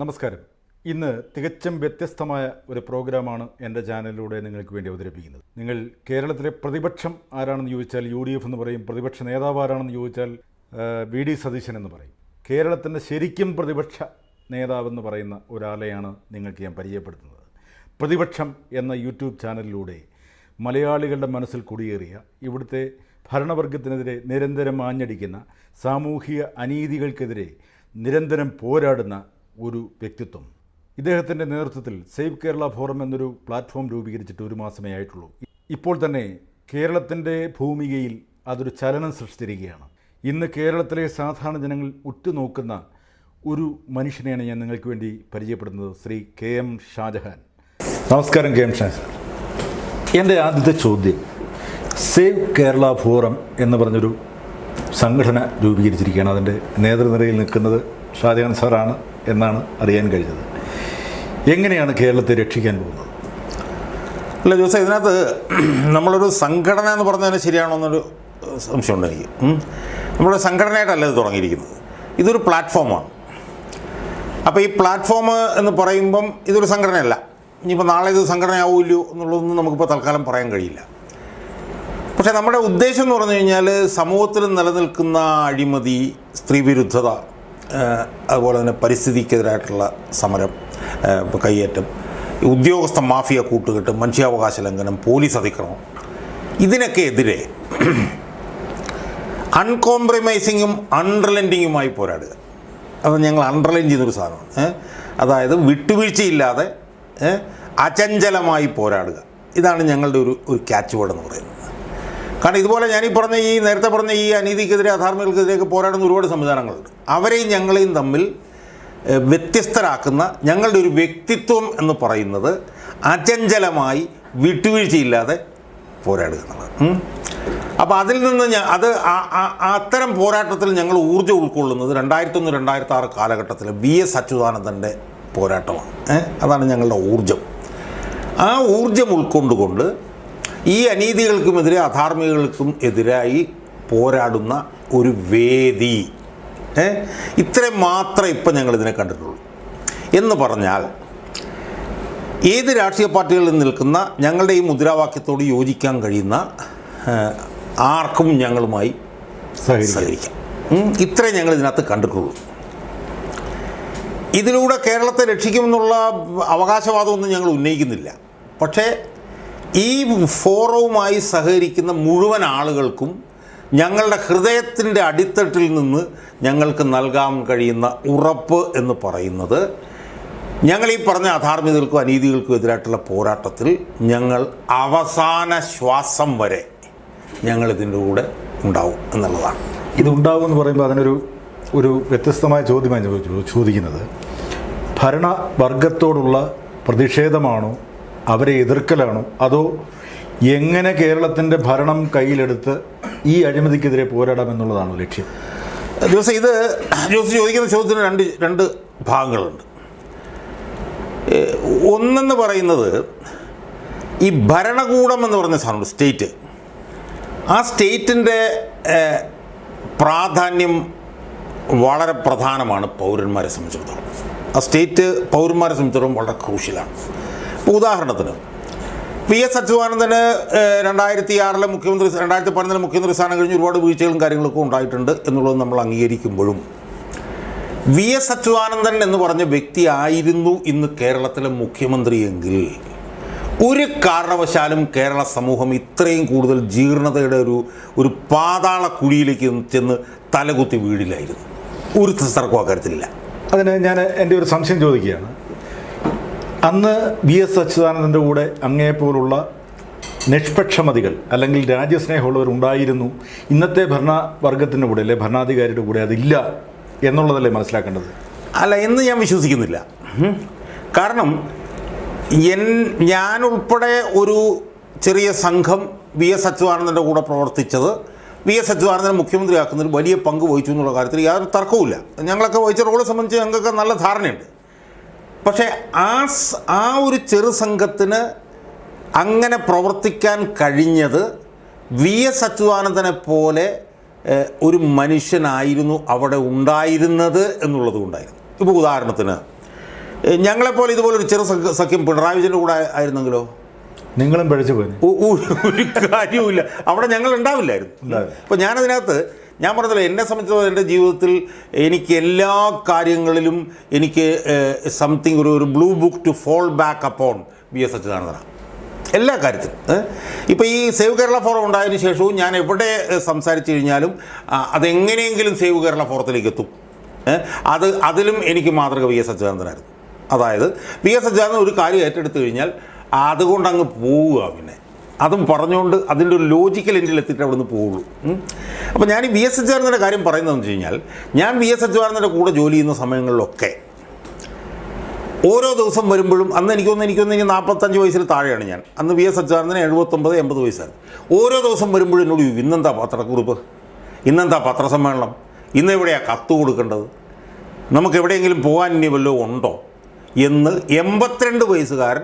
നമസ്കാരം. ഇന്ന് തികച്ചും വ്യത്യസ്തമായ ഒരു പ്രോഗ്രാമാണ് എന്റെ ചാനലിലൂടെ നിങ്ങൾക്ക് വേണ്ടി അവതരിപ്പിക്കുന്നത്. നിങ്ങൾ കേരളത്തിലെ പ്രതിപക്ഷം ആരാണെന്ന് ചോദിച്ചാൽ യു ഡി എഫ് എന്ന് പറയും പ്രതിപക്ഷ നേതാവ് ആരാണെന്ന് ചോദിച്ചാൽ വി ഡി സതീശൻ എന്ന് പറയും. കേരളത്തിന്റെ ശരിക്കും പ്രതിപക്ഷ നേതാവെന്ന് പറയുന്ന ഒരാളെയാണ് നിങ്ങൾക്ക് ഞാൻ പരിചയപ്പെടുത്തുന്നത്. പ്രതിപക്ഷം എന്ന യൂട്യൂബ് ചാനലിലൂടെ മലയാളികളുടെ മനസ്സിൽ കുടിയേറിയ ഇവിടുത്തെ ഭരണവർഗത്തിനെതിരെ നിരന്തരം ആഞ്ഞടിക്കുന്ന സാമൂഹിക അനീതികൾക്കെതിരെ നിരന്തരം പോരാടുന്ന ഒരു വ്യക്തിത്വം. ഇദ്ദേഹത്തിന്റെ നേതൃത്വത്തിൽ സേവ് കേരള ഫോറം എന്നൊരു പ്ലാറ്റ്ഫോം രൂപീകരിച്ചിട്ട് ഒരു മാസമേ ആയിട്ടുള്ളൂ. ഇപ്പോൾ തന്നെ കേരളത്തിന്റെ ഭൂമികയിൽ അതൊരു ചലനം സൃഷ്ടിച്ചിരിക്കുകയാണ്. ഇന്ന് കേരളത്തിലെ സാധാരണ ജനങ്ങൾ ഉറ്റുനോക്കുന്ന ഒരു മനുഷ്യനെയാണ് ഞാൻ നിങ്ങൾക്ക് വേണ്ടി പരിചയപ്പെടുന്നത് ശ്രീ കെ എം ഷാജഹാൻ. നമസ്കാരം കെ എം ഷാജഹാൻ. എന്റെ ആദ്യത്തെ ചോദ്യം സേവ് കേരള ഫോറം എന്ന് പറഞ്ഞൊരു സംഘടന രൂപീകരിച്ചിരിക്കുകയാണ്. അതിന്റെ നേതൃനിരയിൽ നിൽക്കുന്നത് ഷാജഹാൻ സാറാണ് എന്നാണ് അറിയാൻ കഴിഞ്ഞത്. എങ്ങനെയാണ് കേരളത്തെ രക്ഷിക്കാൻ പോകുന്നത്? അല്ല ജോസ ഇതിനകത്ത് നമ്മളൊരു സംഘടന എന്ന് പറഞ്ഞാൽ ശരിയാണോ എന്നൊരു സംശയമുണ്ട് എനിക്ക്. നമ്മുടെ സംഘടനയായിട്ടല്ല ഇത് തുടങ്ങിയിരിക്കുന്നത്. ഇതൊരു പ്ലാറ്റ്ഫോമാണ്. അപ്പോൾ ഈ പ്ലാറ്റ്ഫോം എന്ന് പറയുമ്പം ഇതൊരു സംഘടനയല്ല. ഇനിയിപ്പോൾ നാളെ ഇത് സംഘടനയാവില്ലോ എന്നുള്ളതൊന്നും നമുക്കിപ്പോൾ തൽക്കാലം പറയാൻ കഴിയില്ല. പക്ഷേ നമ്മുടെ ഉദ്ദേശം എന്ന് പറഞ്ഞു കഴിഞ്ഞാൽ സമൂഹത്തിൽ നിലനിൽക്കുന്ന അഴിമതി സ്ത്രീവിരുദ്ധത അതുപോലെ തന്നെ പരിസ്ഥിതിക്കെതിരായിട്ടുള്ള സമരം കയ്യേറ്റം ഉദ്യോഗസ്ഥ മാഫിയ കൂട്ടുകെട്ട് മനുഷ്യാവകാശ ലംഘനം പോലീസ് അതിക്രമം ഇതിനൊക്കെ എതിരെ അൺകോംപ്രമൈസിങ്ങും അൺറിലന്റിങ്ങുമായി പോരാടുക. അത് ഞങ്ങൾ അണ്ടർലൈൻ ചെയ്തൊരു സാധനമാണ്? അതായത് വിട്ടുവീഴ്ചയില്ലാതെ അചഞ്ചലമായി പോരാടുക. ഇതാണ് ഞങ്ങളുടെ ഒരു ഒരു ക്യാച്ച് വേർഡ് എന്ന് പറയുന്നത്. കാരണം ഇതുപോലെ ഞാനീ പറഞ്ഞ ഈ നേരത്തെ പറഞ്ഞ ഈ അനീതിക്കെതിരെ അധാർമികൾക്കെതിരെയൊക്കെ പോരാടുന്ന ഒരുപാട് സംവിധാനങ്ങളുണ്ട്. അവരെയും ഞങ്ങളെയും തമ്മിൽ വ്യത്യസ്തരാക്കുന്ന ഞങ്ങളുടെ ഒരു വ്യക്തിത്വം എന്ന് പറയുന്നത് അചഞ്ചലമായി വിട്ടുവീഴ്ചയില്ലാതെ പോരാടുക എന്നുള്ളത്. അപ്പോൾ അതിൽ നിന്ന് ഞാൻ അത് അത്തരം പോരാട്ടത്തിൽ ഞങ്ങൾ ഊർജം ഉൾക്കൊള്ളുന്നത് രണ്ടായിരത്തൊന്ന് രണ്ടായിരത്തി ആറ് കാലഘട്ടത്തിൽ വി എസ് അച്യുതാനന്ദന്റെ പോരാട്ടമാണ്. അതാണ് ഞങ്ങളുടെ ഊർജം. ആ ഊർജം ഉൾക്കൊണ്ടുകൊണ്ട് ഈ അനീതികൾക്കുമെതിരെ അധാർമികൾക്കും എതിരായി പോരാടുന്ന ഒരു വേദി. ഏ? ഇത്രയും മാത്രമേ ഇപ്പം ഞങ്ങളിതിനെ കണ്ടിട്ടുള്ളൂ. എന്ന് പറഞ്ഞാൽ ഏത് രാഷ്ട്രീയ പാർട്ടികളിൽ നിൽക്കുന്ന ഞങ്ങളുടെ ഈ മുദ്രാവാക്യത്തോട് യോജിക്കാൻ കഴിയുന്ന ആർക്കും ഞങ്ങളുമായി സഹകരിക്കാം. ഇത്രയും ഇത്രേ ഞങ്ങൾ ഇതിനകത്ത് കണ്ടിട്ടുള്ളൂ. ഇതിലൂടെ കേരളത്തെ രക്ഷിക്കുമെന്നുള്ള അവകാശവാദമൊന്നും ഞങ്ങൾ ഉന്നയിക്കുന്നില്ല. പക്ഷേ ഈ ഫോറവുമായി സഹകരിക്കുന്ന മുഴുവൻ ആളുകൾക്കും ഞങ്ങളുടെ ഹൃദയത്തിന്റെ അടിത്തട്ടിൽ നിന്ന് ഞങ്ങൾക്ക് നൽകാൻ കഴിയുന്ന ഉറപ്പ് എന്ന് പറയുന്നത് ഞങ്ങൾ ഈ പറഞ്ഞ അധാർമ്മികൾക്കും അനീതികൾക്കും എതിരായിട്ടുള്ള പോരാട്ടത്തിൽ ഞങ്ങൾ അവസാന ശ്വാസം വരെ ഞങ്ങൾ ഇതിന്റെ കൂടെ ഉണ്ടാവും എന്നുള്ളതാണ്. ഇതുണ്ടാവും എന്ന് പറയുമ്പോൾ അതിനൊരു ഒരു വ്യത്യസ്തമായ ചോദ്യമായി ചോദിക്കുന്നത് ഭരണവർഗത്തോടുള്ള പ്രതിഷേധമാണോ അവരെ എതിർക്കലാണോ? അതോ എങ്ങനെ കേരളത്തിന്റെ ഭരണം കയ്യിലെടുത്ത് ഈ അഴിമതിക്കെതിരെ പോരാടാം എന്നുള്ളതാണോ ലക്ഷ്യം? ദിവസം ഇത് ജോസ് ചോദിക്കുന്ന ചോദ്യത്തിന് രണ്ട് രണ്ട് ഭാഗങ്ങളുണ്ട്. ഒന്നെന്ന് പറയുന്നത് ഈ ഭരണകൂടം എന്ന് പറഞ്ഞ സാധനമുണ്ട് സ്റ്റേറ്റ്. ആ സ്റ്റേറ്റിന്റെ പ്രാധാന്യം വളരെ പ്രധാനമാണ് പൗരന്മാരെ സംബന്ധിച്ചിടത്തോളം. ആ സ്റ്റേറ്റ് പൗരന്മാരെ സംബന്ധിച്ചിടത്തോളം വളരെ ക്രൂഷ്യലാണ്. ഉദാഹരണത്തിന് വി എസ് അച്യുതാനന്ദന് രണ്ടായിരത്തി ആറിലെ മുഖ്യമന്ത്രി രണ്ടായിരത്തി പതിനൊന്നിലെ മുഖ്യമന്ത്രി സ്ഥാനം കഴിഞ്ഞ് ഒരുപാട് വീഴ്ചകളും കാര്യങ്ങളൊക്കെ ഉണ്ടായിട്ടുണ്ട് എന്നുള്ളത് നമ്മൾ അംഗീകരിക്കുമ്പോഴും വി എസ് അച്യുതാനന്ദൻ എന്ന് പറഞ്ഞ വ്യക്തി ആയിരുന്നു ഇന്ന് കേരളത്തിലെ മുഖ്യമന്ത്രിയെങ്കിൽ ഒരു കാരണവശാലും കേരള സമൂഹം ഇത്രയും കൂടുതൽ ജീർണതയുടെ ഒരു ഒരു പാതാള കുഴിയിലേക്ക് ചെന്ന് തലകുത്തി വീഴില്ലായിരുന്നു. ഒരു തർക്കം അക്കാര്യത്തിലില്ല. അതിന് ഞാൻ എന്റെ ഒരു സംശയം ചോദിക്കുകയാണ്. അന്ന് വി എസ് അച്യുതാനന്ദന്റെ കൂടെ അങ്ങേപ്പോലുള്ള നിഷ്പക്ഷമതികൾ അല്ലെങ്കിൽ രാജ്യസ്നേഹമുള്ളവർ ഉണ്ടായിരുന്നു. ഇന്നത്തെ ഭരണവർഗത്തിന്റെ കൂടെ അല്ലെ ഭരണാധികാരിയുടെ കൂടെ അതില്ല എന്നുള്ളതല്ലേ മനസ്സിലാക്കേണ്ടത്? അല്ല എന്ന് ഞാൻ വിശ്വസിക്കുന്നില്ല. കാരണം എൻ ഞാൻ ഉൾപ്പെടെ ഒരു ചെറിയ സംഘം വി എസ് അച്യുതാനന്ദന്റെ കൂടെ പ്രവർത്തിച്ചത്. വി എസ് അച്യുതാനന്ദനെ മുഖ്യമന്ത്രിയാക്കുന്നതിൽ വലിയ പങ്ക് വഹിച്ചു എന്നുള്ള കാര്യത്തിൽ യാതൊരു തർക്കവുമില്ല. ഞങ്ങളൊക്കെ വഹിച്ച റോളെ സംബന്ധിച്ച് ഞങ്ങൾക്ക് നല്ല ധാരണയുണ്ട്. പക്ഷേ ആ ആ ഒരു ചെറു സംഘത്തിന് അങ്ങനെ പ്രവർത്തിക്കാൻ കഴിഞ്ഞത് വി എസ് അച്യുതാനന്ദനെ പോലെ ഒരു മനുഷ്യനായിരുന്നു അവിടെ ഉണ്ടായിരുന്നത് എന്നുള്ളത് കൊണ്ടായിരുന്നു. ഇപ്പോൾ ഉദാഹരണത്തിന് ഞങ്ങളെപ്പോലെ ഇതുപോലെ ഒരു ചെറു സഖ്യ- പിണറായി വിജയന്റെ കൂടെ ആയിരുന്നെങ്കിലോ? നിങ്ങളും പഴിച്ചു പോയി. ഒരു കാര്യവുമില്ല. അവിടെ ഞങ്ങൾ ഉണ്ടാവില്ലായിരുന്നു. ഉണ്ടാവില്ല. അപ്പോൾ ഞാനതിനകത്ത് ഞാൻ പറഞ്ഞല്ലോ എന്നെ സംബന്ധിച്ചിടത്തോളം എന്റെ ജീവിതത്തിൽ എനിക്ക് എല്ലാ കാര്യങ്ങളിലും എനിക്ക് സംതിങ് ഒരു ഒരു blue book to fall back upon B S അച്യുതാനന്ദന. എല്ലാ കാര്യത്തിലും ഇപ്പോൾ ഈ സേവ് കേരള ഫോറം ഉണ്ടായതിനു ശേഷവും ഞാൻ എവിടെ സംസാരിച്ചു കഴിഞ്ഞാലും അതെങ്ങനെയെങ്കിലും സേവ് കേരള ഫോറത്തിലേക്ക് എത്തും അത് അതിലും എനിക്ക് മാതൃക വി എസ് അച്യുതാനന്ദനായിരുന്നു. അതായത് വി എസ് അച്യുതാനന്ദൻ ഒരു കാര്യം ഏറ്റെടുത്തു കഴിഞ്ഞാൽ അതുകൊണ്ട് അങ്ങ് പോവുക പിന്നെ. അതും പറഞ്ഞുകൊണ്ട് അതിന്റെ ഒരു ലോജിക്കൽ എൻഡിൽ എത്തിയിട്ട് അവിടെ നിന്ന് പോവുള്ളൂ. അപ്പോൾ ഞാൻ ഈ വി എസ് അച്യുതാനന്ദന്റെ കാര്യം പറയുന്നതെന്ന് വെച്ച് കഴിഞ്ഞാൽ ഞാൻ വി എസ് അച്യുതാനന്ദന്റെ കൂടെ ജോലി ചെയ്യുന്ന സമയങ്ങളിലൊക്കെ ഓരോ ദിവസം വരുമ്പോഴും അന്ന് എനിക്കൊന്ന് എനിക്കൊന്ന് നാൽപ്പത്തഞ്ച് വയസ്സിൽ താഴെയാണ് ഞാൻ. അന്ന് വി എസ് അച്യുതാനന്ദന് എഴുപത്തൊമ്പത് എൺപത് വയസ്സായിരുന്നു. ഓരോ ദിവസം വരുമ്പോഴും എന്നോട് ഇന്നെന്താ പത്രക്കുറിപ്പ്? ഇന്നെന്താ പത്രസമ്മേളനം? ഇന്ന് എവിടെയാണ് കത്ത് കൊടുക്കേണ്ടത്? നമുക്ക് എവിടെയെങ്കിലും പോകാൻ ഇനി വല്ലതും ഉണ്ടോ? എന്ന് എൺപത്തിരണ്ട് വയസ്സുകാരൻ